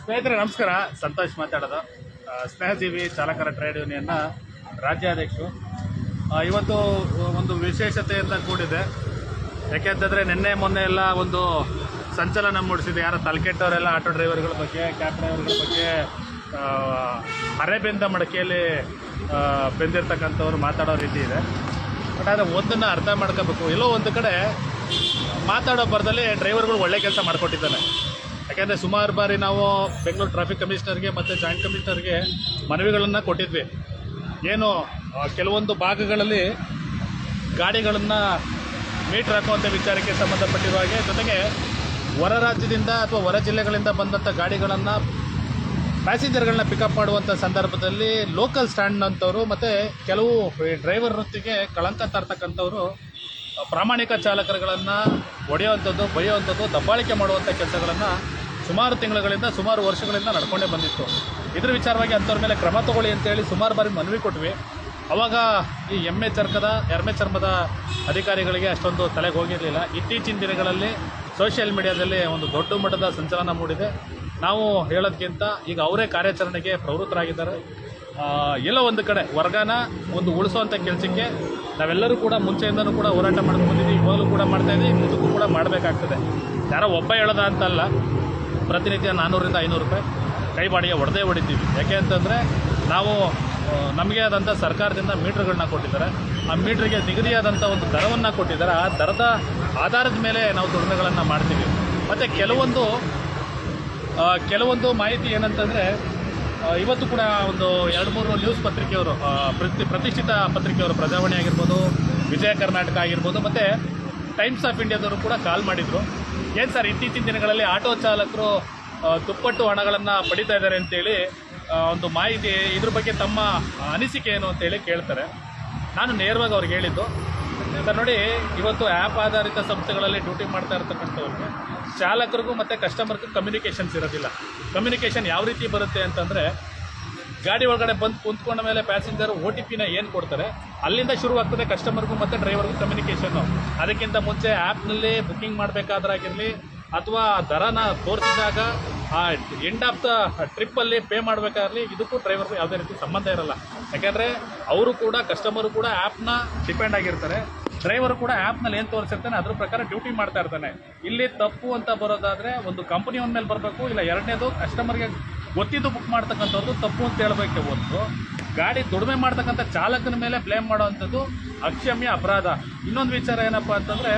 ಸ್ನೇಹಿತರೆ, ನಮಸ್ಕಾರ. ಸಂತೋಷ್ ಮಾತಾಡೋದು. ಸ್ನೇಹ ಸ್ನೇಹಜೀವಿ, ಚಾಲಕರ ಟ್ರೇಡ್ ಯೂನಿಯನ್ನ ರಾಜ್ಯಾಧ್ಯಕ್ಷರು. ಇವತ್ತು ಒಂದು ವಿಶೇಷತೆಯಿಂದ ಕೂಡಿದೆ. ಯಾಕೆಂತಂದರೆ ನಿನ್ನೆ, ಮೊನ್ನೆ ಎಲ್ಲ ಒಂದು ಸಂಚಲನ ಮೂಡಿಸಿದೆ. ಯಾರೋ ತಲೆಕೆಟ್ಟವರೆಲ್ಲ, ಆಟೋ ಡ್ರೈವರ್ಗಳ ಬಗ್ಗೆ, ಕ್ಯಾಬ್ ಡ್ರೈವರ್ಗಳ ಬಗ್ಗೆ ಅರೆಬೆಂದ ಮಡಕೆಯಲ್ಲಿ ಬೆಂದಿರ್ತಕ್ಕಂಥವ್ರು ಮಾತಾಡೋ ರೀತಿ ಇದೆ. ಬಟ್ ಆದರೆ ಒಂದನ್ನು ಅರ್ಥ ಮಾಡ್ಕೋಬೇಕು. ಎಲ್ಲೋ ಒಂದು ಕಡೆ ಮಾತಾಡೋ ಬರದಲ್ಲಿ ಡ್ರೈವರ್ಗಳು ಒಳ್ಳೆ ಕೆಲಸ ಮಾಡಿಕೊಟ್ಟಿದ್ದಾನೆ ಯಾಕೆಂದರೆ ಸುಮಾರು ಬಾರಿ ನಾವು ಬೆಂಗಳೂರು ಟ್ರಾಫಿಕ್ ಕಮಿಷನರ್ಗೆ ಮತ್ತು ಜಾಯಿಂಟ್ ಕಮಿಷನರ್ಗೆ ಮನವಿಗಳನ್ನು ಕೊಟ್ಟಿದ್ವಿ. ಏನು ಕೆಲವೊಂದು ಭಾಗಗಳಲ್ಲಿ ಗಾಡಿಗಳನ್ನು ಮೀಟ್ರ್ ಹಾಕುವಂಥ ವಿಚಾರಕ್ಕೆ ಸಂಬಂಧಪಟ್ಟಿರುವ ಹಾಗೆ, ಜೊತೆಗೆ ಹೊರ ರಾಜ್ಯದಿಂದ ಅಥವಾ ಹೊರ ಜಿಲ್ಲೆಗಳಿಂದ ಬಂದಂಥ ಗಾಡಿಗಳನ್ನು ಪ್ಯಾಸೆಂಜರ್ಗಳನ್ನ ಪಿಕಪ್ ಮಾಡುವಂಥ ಸಂದರ್ಭದಲ್ಲಿ ಲೋಕಲ್ ಸ್ಟ್ಯಾಂಡ್ ಅಂತವರು ಮತ್ತು ಕೆಲವು ಡ್ರೈವರ್ ವೃತ್ತಿಗೆ ಕಳಂಕ ತರ್ತಕ್ಕಂಥವ್ರು ಪ್ರಾಮಾಣಿಕ ಚಾಲಕರುಗಳನ್ನು ಹೊಡೆಯುವಂಥದ್ದು, ಬೈಯುವಂಥದ್ದು, ದಬ್ಬಾಳಿಕೆ ಮಾಡುವಂಥ ಕೆಲಸಗಳನ್ನು ಸುಮಾರು ತಿಂಗಳುಗಳಿಂದ, ಸುಮಾರು ವರ್ಷಗಳಿಂದ ನಡ್ಕೊಂಡೇ ಬಂದಿತ್ತು. ಇದ್ರ ವಿಚಾರವಾಗಿ ಅಂಥವ್ರ ಮೇಲೆ ಕ್ರಮ ತಗೊಳ್ಳಿ ಅಂತೇಳಿ ಸುಮಾರು ಬಾರಿ ಮನವಿ ಕೊಟ್ವಿ. ಅವಾಗ ಈ ಎಮ್ಮೆ ಚರ್ಕದ, ಎರ್ಮೆ ಚರ್ಮದ ಅಧಿಕಾರಿಗಳಿಗೆ ಅಷ್ಟೊಂದು ತಲೆಗೆ ಹೋಗಿರಲಿಲ್ಲ. ಇತ್ತೀಚಿನ ದಿನಗಳಲ್ಲಿ ಸೋಷಿಯಲ್ ಮೀಡಿಯಾದಲ್ಲಿ ಒಂದು ದೊಡ್ಡ ಮಟ್ಟದ ಸಂಚಲನ ಮೂಡಿದೆ. ನಾವು ಹೇಳೋದಕ್ಕಿಂತ ಈಗ ಅವರೇ ಕಾರ್ಯಾಚರಣೆಗೆ ಪ್ರವೃತ್ತರಾಗಿದ್ದಾರೆ. ಎಲ್ಲ ಒಂದು ಕಡೆ ವರ್ಗನ ಒಂದು ಉಳಿಸುವಂಥ ಕೆಲಸಕ್ಕೆ ನಾವೆಲ್ಲರೂ ಕೂಡ ಮುಂಚೆಯಿಂದನೂ ಕೂಡ ಹೋರಾಟ ಮಾಡ್ಕೊಂಡಿದ್ದೀವಿ ಇವಾಗಲೂ ಕೂಡ ಮಾಡ್ತಾ ಇದ್ದೀವಿ. ಮುಂದಕ್ಕೂ ಕೂಡ ಮಾಡಬೇಕಾಗ್ತದೆ. ಯಾರೋ ಒಬ್ಬ ಹೇಳೋದ ಅಂತಲ್ಲ. ಪ್ರತಿನಿತ್ಯ ನಾನ್ನೂರಿಂದ ಐನೂರು ರೂಪಾಯಿ ಕೈ ಬಾಡಿಗೆ ಹೊಡೆದೇ ಹೊಡಿತೀವಿ. ಯಾಕೆ ಅಂತಂದರೆ ನಾವು ನಮಗೆ ಆದಂಥ ಸರ್ಕಾರದಿಂದ ಮೀಟ್ರ್ಗಳನ್ನ ಕೊಟ್ಟಿದ್ದಾರೆ. ಆ ಮೀಟ್ರಿಗೆ ನಿಗದಿಯಾದಂಥ ಒಂದು ದರವನ್ನು ಕೊಟ್ಟಿದ್ದಾರೆ. ಆ ದರದ ಆಧಾರದ ಮೇಲೆ ನಾವು ದುಡಿಮೆಗಳನ್ನು ಮಾಡ್ತೀವಿ. ಮತ್ತು ಕೆಲವೊಂದು ಕೆಲವೊಂದು ಮಾಹಿತಿ ಏನಂತಂದರೆ ಇವತ್ತು ಕೂಡ ಒಂದು ಎರಡು ಮೂರು ನ್ಯೂಸ್ ಪತ್ರಿಕೆಯವರು ಪ್ರತಿ, ಪ್ರತಿಷ್ಠಿತ ಪತ್ರಿಕೆಯವರು, ಪ್ರಜಾವಾಣಿ ಆಗಿರ್ಬೋದು, ವಿಜಯ ಕರ್ನಾಟಕ ಆಗಿರ್ಬೋದು, ಮತ್ತು ಟೈಮ್ಸ್ ಆಫ್ ಇಂಡಿಯಾದವರು ಕೂಡ ಕಾಲ್ ಮಾಡಿದರು. ಏನು ಸರ್ ಇತ್ತೀಚಿನ ದಿನಗಳಲ್ಲಿ ಆಟೋ ಚಾಲಕರು ದುಪ್ಪಟ್ಟು ಹಣಗಳನ್ನು ಪಡಿತಾ ಇದ್ದಾರೆ ಅಂತೇಳಿ ಒಂದು ಮಾಹಿತಿ ಇದ್ರ ಬಗ್ಗೆ ತಮ್ಮ ಅನಿಸಿಕೆ ಏನು ಅಂತೇಳಿ ಕೇಳ್ತಾರೆ. ನಾನು ನೇರವಾಗಿ ಅವ್ರಿಗೆ ಹೇಳಿದ್ದು, ಸರ್ ನೋಡಿ, ಇವತ್ತು ಆ್ಯಪ್ ಆಧಾರಿತ ಸಂಸ್ಥೆಗಳಲ್ಲಿ ಡ್ಯೂಟಿ ಮಾಡ್ತಾ ಇರ್ತಕ್ಕಂಥವ್ರಿಗೆ ಚಾಲಕರಿಗೂ ಮತ್ತು ಕಸ್ಟಮರ್ಗೂ ಕಮ್ಯುನಿಕೇಷನ್ಸ್ ಇರೋದಿಲ್ಲ. ಕಮ್ಯುನಿಕೇಷನ್ ಯಾವ ರೀತಿ ಬರುತ್ತೆ ಅಂತಂದರೆ ಗಾಡಿ ಒಳಗಡೆ ಬಂದು ಕುಂತ್ಕೊಂಡ ಮೇಲೆ ಪ್ಯಾಸೆಂಜರ್ ಓ ಟಿ ಪಿನ ಏನು ಕೊಡ್ತಾರೆ? ಅಲ್ಲಿಂದ ಶುರುವಾಗ್ತದೆ ಕಸ್ಟಮರ್ಗೂ ಮತ್ತು ಡ್ರೈವರ್ಗೂ ಕಮ್ಯುನಿಕೇಷನ್ನು ಅದಕ್ಕಿಂತ ಮುಂಚೆ ಆ್ಯಪ್ನಲ್ಲಿ ಬುಕ್ಕಿಂಗ್ ಮಾಡಬೇಕಾದ್ರಾಗಿರಲಿ ಅಥವಾ ದರನ ತೋರಿಸಿದಾಗ, ಆ ಎಂಡ್ ಆಫ್ ದ ಟ್ರಿಪ್ಪಲ್ಲಿ ಪೇ ಮಾಡಬೇಕಾಗಲಿ ಇದಕ್ಕೂ ಡ್ರೈವರ್ಗೂ ಯಾವುದೇ ರೀತಿ ಸಂಬಂಧ ಇರಲ್ಲ. ಯಾಕೆಂದರೆ, ಅವರು ಕೂಡ ಕಸ್ಟಮರು ಕೂಡ ಆ್ಯಪ್ನ ಡಿಪೆಂಡ್ ಆಗಿರ್ತಾರೆ. ಡ್ರೈವರ್ ಕೂಡ ಆ್ಯಪ್ನಲ್ಲಿ ಏನು ತೋರಿಸಿರ್ತಾನೆ, ಅದ್ರ ಪ್ರಕಾರ ಡ್ಯೂಟಿ ಮಾಡ್ತಾ ಇರ್ತಾನೆ. ಇಲ್ಲಿ ತಪ್ಪು ಅಂತ ಬರೋದಾದರೆ ಒಂದು ಕಂಪನಿ ಒಂದ ಮೇಲೆ ಬರಬೇಕು, ಇಲ್ಲ ಎರಡನೇದು ಕಸ್ಟಮರ್ಗೆ ಗೊತ್ತಿದ್ದು ಬುಕ್ ಮಾಡ್ತಕ್ಕಂಥವ್ರದ್ದು ತಪ್ಪು ಅಂತ ಹೇಳಬೇಕೆ ಒಂದು ಗಾಡಿ ದುಡಿಮೆ ಮಾಡ್ತಕ್ಕಂಥ ಚಾಲಕನ ಮೇಲೆ ಬ್ಲೇಮ್ ಮಾಡೋವಂಥದ್ದು ಅಕ್ಷಮ್ಯ ಅಪರಾಧ. ಇನ್ನೊಂದು ವಿಚಾರ ಏನಪ್ಪ ಅಂತಂದರೆ,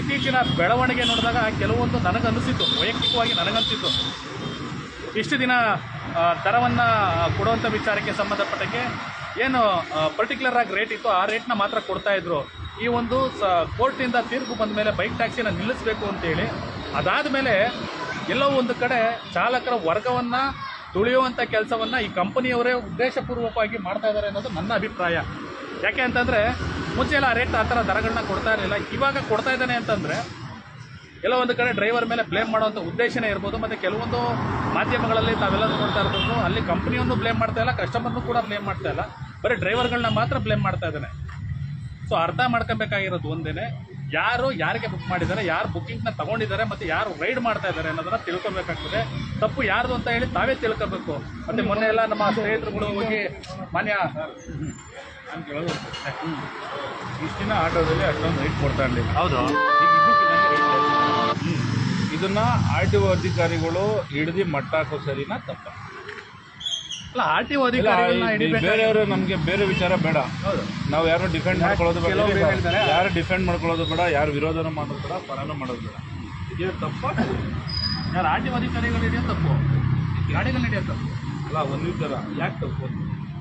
ಇತ್ತೀಚಿನ ಬೆಳವಣಿಗೆ ನೋಡಿದಾಗ ಕೆಲವೊಂದು ನನಗನ್ನಿಸಿತ್ತು, ವೈಯಕ್ತಿಕವಾಗಿ ನನಗನ್ನಿಸಿತ್ತು. ಇಷ್ಟು ದಿನ ದರವನ್ನು ಕೊಡುವಂಥ ವಿಚಾರಕ್ಕೆ ಸಂಬಂಧಪಟ್ಟಂಗೆ ಏನು ಪರ್ಟಿಕ್ಯುಲರ್ ಆಗಿ ರೇಟ್ ಇತ್ತು, ಆ ರೇಟ್ನ ಮಾತ್ರ ಕೊಡ್ತಾ ಇದ್ರು. ಈ ಒಂದು, ಸ, ಕೋರ್ಟಿಂದ ತೀರ್ಪು ಬಂದ ಮೇಲೆ ಬೈಕ್ ಟ್ಯಾಕ್ಸಿನ ನಿಲ್ಲಿಸಬೇಕು ಅಂತೇಳಿ. ಅದಾದ ಮೇಲೆ ಎಲ್ಲೋ ಒಂದು ಕಡೆ ಚಾಲಕರ ವರ್ಗವನ್ನು ತುಳಿಯುವಂಥ ಕೆಲಸವನ್ನು ಈ ಕಂಪನಿಯವರೇ ಉದ್ದೇಶಪೂರ್ವಕವಾಗಿ ಮಾಡ್ತಾ ಇದ್ದಾರೆ ಅನ್ನೋದು ನನ್ನ ಅಭಿಪ್ರಾಯ. ಯಾಕೆ ಅಂತಂದರೆ, ಮುಂಚೆ ಎಲ್ಲ ರೇಟ್ ಆ ಥರ ದರಗಳನ್ನ ಕೊಡ್ತಾ ಇರಲಿಲ್ಲ. ಇವಾಗ ಕೊಡ್ತಾ ಇದ್ದಾನೆ ಅಂತಂದರೆ, ಎಲ್ಲೋ ಒಂದು ಕಡೆ ಡ್ರೈವರ್ ಮೇಲೆ ಬ್ಲೇಮ್ ಮಾಡುವಂಥ ಉದ್ದೇಶನೇ ಇರ್ಬೋದು. ಮತ್ತು ಕೆಲವೊಂದು ಮಾಧ್ಯಮಗಳಲ್ಲಿ ತಾವೆಲ್ಲ ನೋಡ್ತಾ ಇರ್ಬೋದು, ಅಲ್ಲಿ ಕಂಪ್ನಿಯನ್ನು ಬ್ಲೇಮ್ ಮಾಡ್ತಾ ಇಲ್ಲ, ಕಸ್ಟಮರ್ನು ಕೂಡ ಬ್ಲೇಮ್ ಮಾಡ್ತಾ ಇಲ್ಲ. ಬರೀ ಡ್ರೈವರ್ಗಳನ್ನ ಮಾತ್ರ ಬ್ಲೇಮ್ ಮಾಡ್ತಾ ಇದ್ದಾನೆ. ಸೊ ಅರ್ಥ ಮಾಡ್ಕೊಬೇಕಾಗಿರೋದು ಒಂದೇನೆ. ಯಾರು ಯಾರಿಗೆ ಬುಕ್ ಮಾಡಿದ್ದಾರೆ ಯಾರು ಬುಕ್ಕಿಂಗ್ನ ತಗೊಂಡಿದ್ದಾರೆ ಮತ್ತು ಯಾರು ರೈಡ್ ಮಾಡ್ತಾ ಇದ್ದಾರೆ ಅನ್ನೋದನ್ನ ತಿಳ್ಕೊಬೇಕಾಗ್ತದೆ. ತಪ್ಪು ಯಾರ್ದು ಅಂತ ಹೇಳಿ ತಾವೇ ತಿಳ್ಕೊಬೇಕು. ಮತ್ತೆ ಮೊನ್ನೆ ಎಲ್ಲ ನಮ್ಮ ಸ್ನೇಹಿತರುಗಳು ಹೋಗಿ ಮಾನ್ಯ ನಾನು ಕೇಳೋದು ಇಷ್ಟು ದಿನ ಆಟೋದಲ್ಲಿ ಅಷ್ಟೊಂದು ರೈಟ್ ಕೊಡ್ತಾ ಇರಲಿಲ್ಲ. ಹೌದು. ಇದನ್ನ ಆರ್ ಟಿ ಒ ಅಧಿಕಾರಿಗಳು ಹಿಡಿದು ಮಟ್ಟಾಕೋ ಸರಿನಾ ತಪ್ಪ? ಅಲ್ಲ ಆರ್ ಟಿ ಬೇರೆಯವರು ನಮಗೆ ಬೇರೆ ವಿಚಾರ ಬೇಡ. ನಾವು ಯಾರು ಡಿಫೆಂಡ್ ಮಾಡ್ಕೊಳ್ಳೋದು ಬೇಡ. ಯಾರು ಡಿಫೆಂಡ್ ಮಾಡ್ಕೊಳ್ಳೋದು ಬೇಡ ಯಾರು ವಿರೋಧನ ಮಾಡೋದು ಬೇಡ ಪರನ ಮಾಡೋದು ಬೇಡ. ಇದು ತಪ್ಪು ಯಾರು ಆರ್ ಟಿ ಒ ಅಧಿಕಾರಿಗಳು ತಪ್ಪು. ಗಾಡಿಗಳು ತಪ್ಪು. ಅಲ್ಲ ಒಂದು ವಿಚಾರ ಯಾಕೆ ತಪ್ಪು?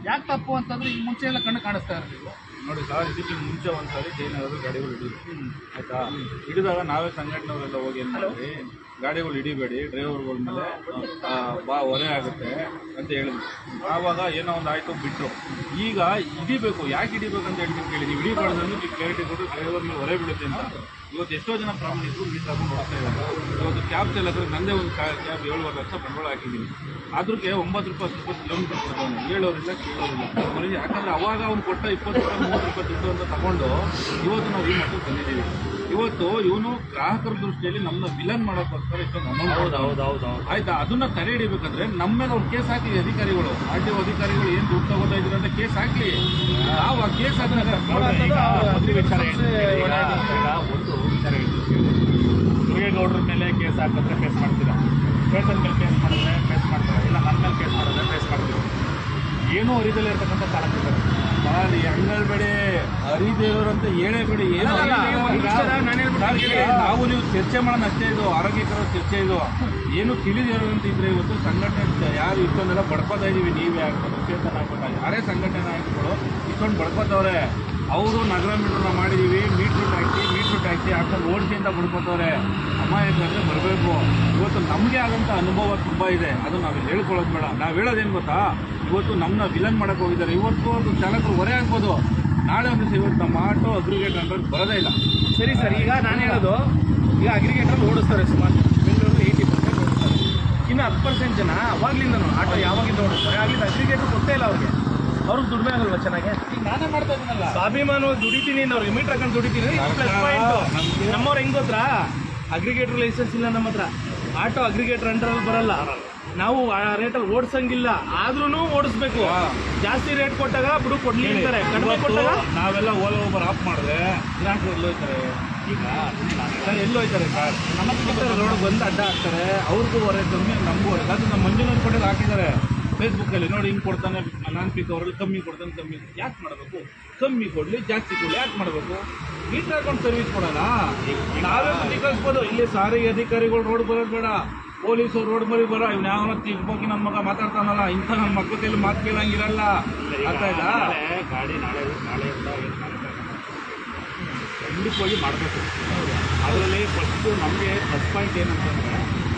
ಯಾಕೆ ತಪ್ಪು ಅಂತಂದ್ರೆ ಈ ಮುಂಚೆ ಎಲ್ಲ ಕಣ್ಣು ಕಾಣಿಸ್ತಾ ಇರಲಿಲ್ಲ. ನೋಡಿ ಸರ್ ಇದಕ್ಕೆ ಮುಂಚೆ ಒಂದ್ಸರಿ ಏನಾದರೂ ಗಾಡಿಗಳು ಹಿಡಿದ್ರು. ಆಯ್ತಾ? ಹಿಡಿದಾಗ ನಾವೇ ಸಂಘಟನೆಯವರೆಲ್ಲ ಹೋಗಿ ಏನು ಹೇಳಿ ಗಾಡಿಗಳು ಹಿಡಿಬೇಡಿ ಡ್ರೈವರ್ಗಳ ಮೇಲೆ ಬಾ ಹೊರೆ ಆಗುತ್ತೆ ಅಂತ ಹೇಳಿದ್ರು ಆವಾಗ ಏನೋ ಒಂದು ಆಯಿತು ಬಿಟ್ಟರು ಈಗ ಹಿಡಿಬೇಕು ಯಾಕೆ ಹಿಡಿಬೇಕು ಅಂತ ಹೇಳ್ತೀನಿ ಕೇಳಿ ನೀವು ಹಿಡಿಬಾರ್ದು ನೀವು ಕ್ಲಾರಿಟಿ ಕೊಟ್ಟು ಡ್ರೈವರ್ ಮೇಲೆ ಹೊರೆ ಬೀಳುತ್ತೆ ಅಂತ. ಇವತ್ತು ಎಷ್ಟೋ ಜನ ಪ್ರಾಮಾಣಿಕರು ಮೀಟ್ ತಗೊಂಡು ಹೋಗ್ತಾ ಇದ್ದಾರೆ. ಇವತ್ತು ಕ್ಯಾಬ್ ಚಾಲಕರು ನನ್ನದೇ ಒಂದು ಕ್ಯಾಬ್ ಏಳುವರೆ ಲಕ್ಷ ಬಂಡವಾಳ ಹಾಕಿದ್ದೀನಿ. ಅದ್ರಿಗೆ ಒಂಬತ್ತು ರೂಪಾಯಿ, ಹತ್ತು ರೂಪಾಯಿ ಕಿಲೋಮೀಟರ್ ಕೊಡ್ತಾನೆ ಹೇಳೋರಿಲ್ಲ ಕೇಳೋರಿಲ್ಲ ಅವರಿಗೆ ಯಾಕಂದರೆ ಅವಾಗ ಅವ್ನು ಕೊಟ್ಟ ಇಪ್ಪತ್ತು ರೂಪಾಯಿ, ಮೂವತ್ತು ರೂಪಾಯಿ ದುಡ್ಡು ಅಂತ ತಗೊಂಡು ಇವತ್ತು ನಾವು ಈ ಮಟ್ಟಕ್ಕೆ ಬಂದಿದ್ದೀವಿ. ಇವತ್ತು ಇವನು ಗ್ರಾಹಕರ ದೃಷ್ಟಿಯಲ್ಲಿ ನಮ್ಮನ್ನ ವಿಲನ್ ಮಾಡೋಕ್ಕೋಸ್ಕರ ಇಷ್ಟೊಂದು ಅಮೌಂಟ್ ಹೌದು ಹೌದು ಹೌದು ಹೌದು. ಆಯ್ತಾ? ಅದನ್ನ ತಡೆ ಹಿಡಿಬೇಕಂದ್ರೆ ನಮ್ಮ ಮೇಲೆ ಅವ್ರು ಕೇಸ್ ಹಾಕಿ ಅಧಿಕಾರಿಗಳು. ಆರ್ ಟಿ ಅಧಿಕಾರಿಗಳು ಏನು ದುಡ್ಡು ತಗೋತಾ ಇದ್ರು ಅಂತ ಕೇಸ್ ಹಾಕ್ಲಿ. ನಾವು ಆ ಕೇಸ್ ಹಾಕಿದಾಗ ಒಂದು ವಿಚಾರ. ಮುರುಗೇಗೌಡರ ಮೇಲೆ ಕೇಸ್ ಹಾಕಿದ್ರೆ ಫೇಸ್ ಮಾಡ್ತೀರಾ? ವೇತನ ಮೇಲೆ ಕೇಸ್ ಮಾಡಿದ್ರೆ ಕೇಸ್ ಮಾಡ್ತಾರೆ. ಇಲ್ಲ ನನ್ನ ಮೇಲೆ ಕೇಸ್ ಮಾಡಿದ್ರೆ ಕೇಸ್ ಮಾಡ್ತೀವಿ ಏನೂ ಅರಿದಲ್ಲಿ ಇರ್ತಕ್ಕಂಥ ಚಾಲಕರಿದ್ದಾರೆ ಅರಿದೇವರು ಅಂತ ಹೇಳೇ ಬಿಡಿ ಏನು ನಾನು ನಾವು ನೀವು ಚರ್ಚೆ ಮಾಡೋಣ ಅಷ್ಟೇ ಇದು ಆರೋಗ್ಯಕರ ಚರ್ಚೆ ಇದು. ಏನು ತಿಳಿದಿರೋ ಅಂತ ಇದ್ರೆ ಇವತ್ತು ಸಂಘಟನೆ ಯಾರು ಇಷ್ಟೊಂದೆಲ್ಲ ಬಡ್ಕೋತಾ ಇದೀವಿ ನೀವೇ ಆಗ್ಬೋದು ಚೇತನ ಆಗ್ಬೋದು ಯಾರೇ ಸಂಘಟನೆ ಆಗಿರ್ಬೋದು ಇಷ್ಟೊಂದು ಬಡ್ಕೋತವ್ರೆ ಅವರು ನಗರ ಮೀಟ್ರನ್ನ ಮಾಡಿದ್ದೀವಿ ಮೀಟ್ರ್ ಟ್ಯಾಕ್ಸಿ ಮೀಟ್ರ್ ಟ್ಯಾಕ್ಸಿ ಹಾಕೊಂಡು ಅಂತ ಬಡ್ಕೋತವ್ರೆ ಅಮಾಯಕರಂದ್ರೆ ಬರಬೇಕು. ಇವತ್ತು ನಮಗೆ ಆದಂಥ ಅನುಭವ ತುಂಬ ಇದೆ. ಅದು ನಾವು ಹೇಳ್ಕೊಳ್ಳೋದು ಬೇಡ. ನಾವು ಹೇಳೋದೇನು ಗೊತ್ತಾ? ಇವತ್ತು ನಮ್ಮನ್ನ ವಿಲನ್ ಮಾಡೋಕ್ಕೆ ಹೋಗಿದ್ದಾರೆ. ಇವತ್ತು ಅದು ಚಾಲಕರು ಹೊರೆ ಆಗ್ಬೋದು. ನಾಳೆ ಒಂದು ಇವತ್ತು ನಮ್ಮ ಆಟೋ ಅಗ್ರಿಗೇಟರ್ ಅಂದ್ರೆ ಬರೋದೇ ಇಲ್ಲ. ಸರಿ ಸರ್, ಈಗ ನಾನು ಹೇಳೋದು, ಈಗ ಅಗ್ರಿಗೇಟರ್ ಓಡಿಸ್ತಾರೆ ಸುಮಾರು ಬೆಂಗಳೂರು ಏಯ್ಟಿ ಪರ್ಸೆಂಟ್ ಓಡಿಸ್ತಾರೆ. ಇನ್ನು ಹತ್ತು ಪರ್ಸೆಂಟ್ ಜನ ಅವಾಗಲಿಂದ ಆಟೋ ಯಾವಾಗಿಂದ ಓಡಿಸ್ತಾರೆ? ಆಗಲಿಂದ ಅಗ್ರಿಗೇಟರ್ ಗೊತ್ತೇ ಇಲ್ಲ ಅವ್ರಿಗೆ. ಅವ್ರಿಗೆ ದುಡಿಮೆ ಆಗಲ್ವಾ ಚೆನ್ನಾಗಿ? ನಾನೇ ಮಾಡ್ತಾ ಇದ್ದೀನಲ್ಲ. ಸ್ವಾಭಿಮಾನವಾಗಿ ದುಡಿತೀನಿ ಅವ್ರಿಗೆ ಮೀಟರ್ ಹಾಕೊಂಡು ದುಡಿತೀನಿ. ಪ್ಲಸ್ ಪಾಯಿಂಟ್ ನಮ್ಮವ್ರು ಹೆಂಗ್ ಗೊತ್ತಾ? ಅಗ್ರಿಗೇಟರ್ ಲೈಸೆನ್ಸ್ ಇಲ್ಲ ನಮ್ಮ ಹತ್ರ. ಆಟೋ ಅಗ್ರಿಗೇಟರ್ ಅಂಡರಲ್ಲಿ ಬರಲ್ಲ. ನಾವು ಆ ರೇಟಲ್ಲಿ ಓಡಿಸಂಗಿಲ್ಲ. ಆದ್ರೂ ಓಡಿಸ್ಬೇಕು. ಜಾಸ್ತಿ ರೇಟ್ ಕೊಟ್ಟಾಗ ಬಿಡು ಕೊಡ್ಲಿ ಅಂತಾರೆ. ಕಡಿಮೆ ಕೊಟ್ಟಾಗ? ನಾವೆಲ್ಲ ಓಲಾ ಓಬರ್ ಆಫ್ ಮಾಡಿದ್ರೆ ಗ್ರಾಹಕರು ಎಲ್ಲೋಯ್ತಾರೆ ಈಗ ಸರ್ ಎಲ್ಲೋಯ್ತಾರೆ ಸರ್ ನಮ್ಮ ರೋಡ್ ಬಂದು ಅಡ್ಡ ಹಾಕ್ತಾರೆ. ಅವ್ರಿಗೂ ಹೊರೆ ಕಮ್ಮಿ ನಮಗೂ ಹೊರೆ. ಅದು ನಮ್ಮ ಮಂಜುನಾಥ್ ಪಟೇಲ್ ಹಾಕಿದ್ದಾರೆ. ಫೇಸ್ಬುಕ್ಕಲ್ಲಿ ನೋಡಿ ಹಿಂಗೆ ಕೊಡ್ತಾನೆ ನಾನು ಪಿಕ್ ಅವರಲ್ಲಿ ಕಮ್ಮಿ ಕೊಡ್ತಾನೆ ಕಮ್ಮಿ ಯಾಕೆ ಮಾಡಬೇಕು? ಕಮ್ಮಿ ಕೊಡಲಿ ಜಾಸ್ತಿ ಕೊಡಲಿ ಯಾಕೆ ಮಾಡಬೇಕು? ಈ ಹಾಕೊಂಡು ಸರ್ವಿಸ್ ಕೊಡೋಣ ನಾವೇ ಕಳಿಸ್ಬೋದು ಇಲ್ಲಿ ಸಾರಿಗೆ ಅಧಿಕಾರಿಗಳು ರೋಡ್ ಬರೋದು ಬೇಡ. ಪೊಲೀಸರು ರೋಡ್ ಮರಿ ಬರ ಇವ್ನು ಯಾವ ತಿರ್ಬೋಗಿ ನಮ್ಮ ಮಗ ಮಾತಾಡ್ತಾನಲ್ಲ ಇಂಥ ನನ್ನ ಮಕ್ಕಳ ಕೈಲಿ ಮಾತು ಕೇಳಂಗಿರಲ್ಲ. ಅರ್ಥ ನಾಳೆ ಗಾಡಿ? ಖಂಡಿತವಾಗಿ ಮಾಡಬೇಕು. ಅದರಲ್ಲಿ ಫಸ್ಟು ನಮಗೆ ಫಸ್ಟ್ ಪಾಯಿಂಟ್ ಏನಂತಂದ್ರೆ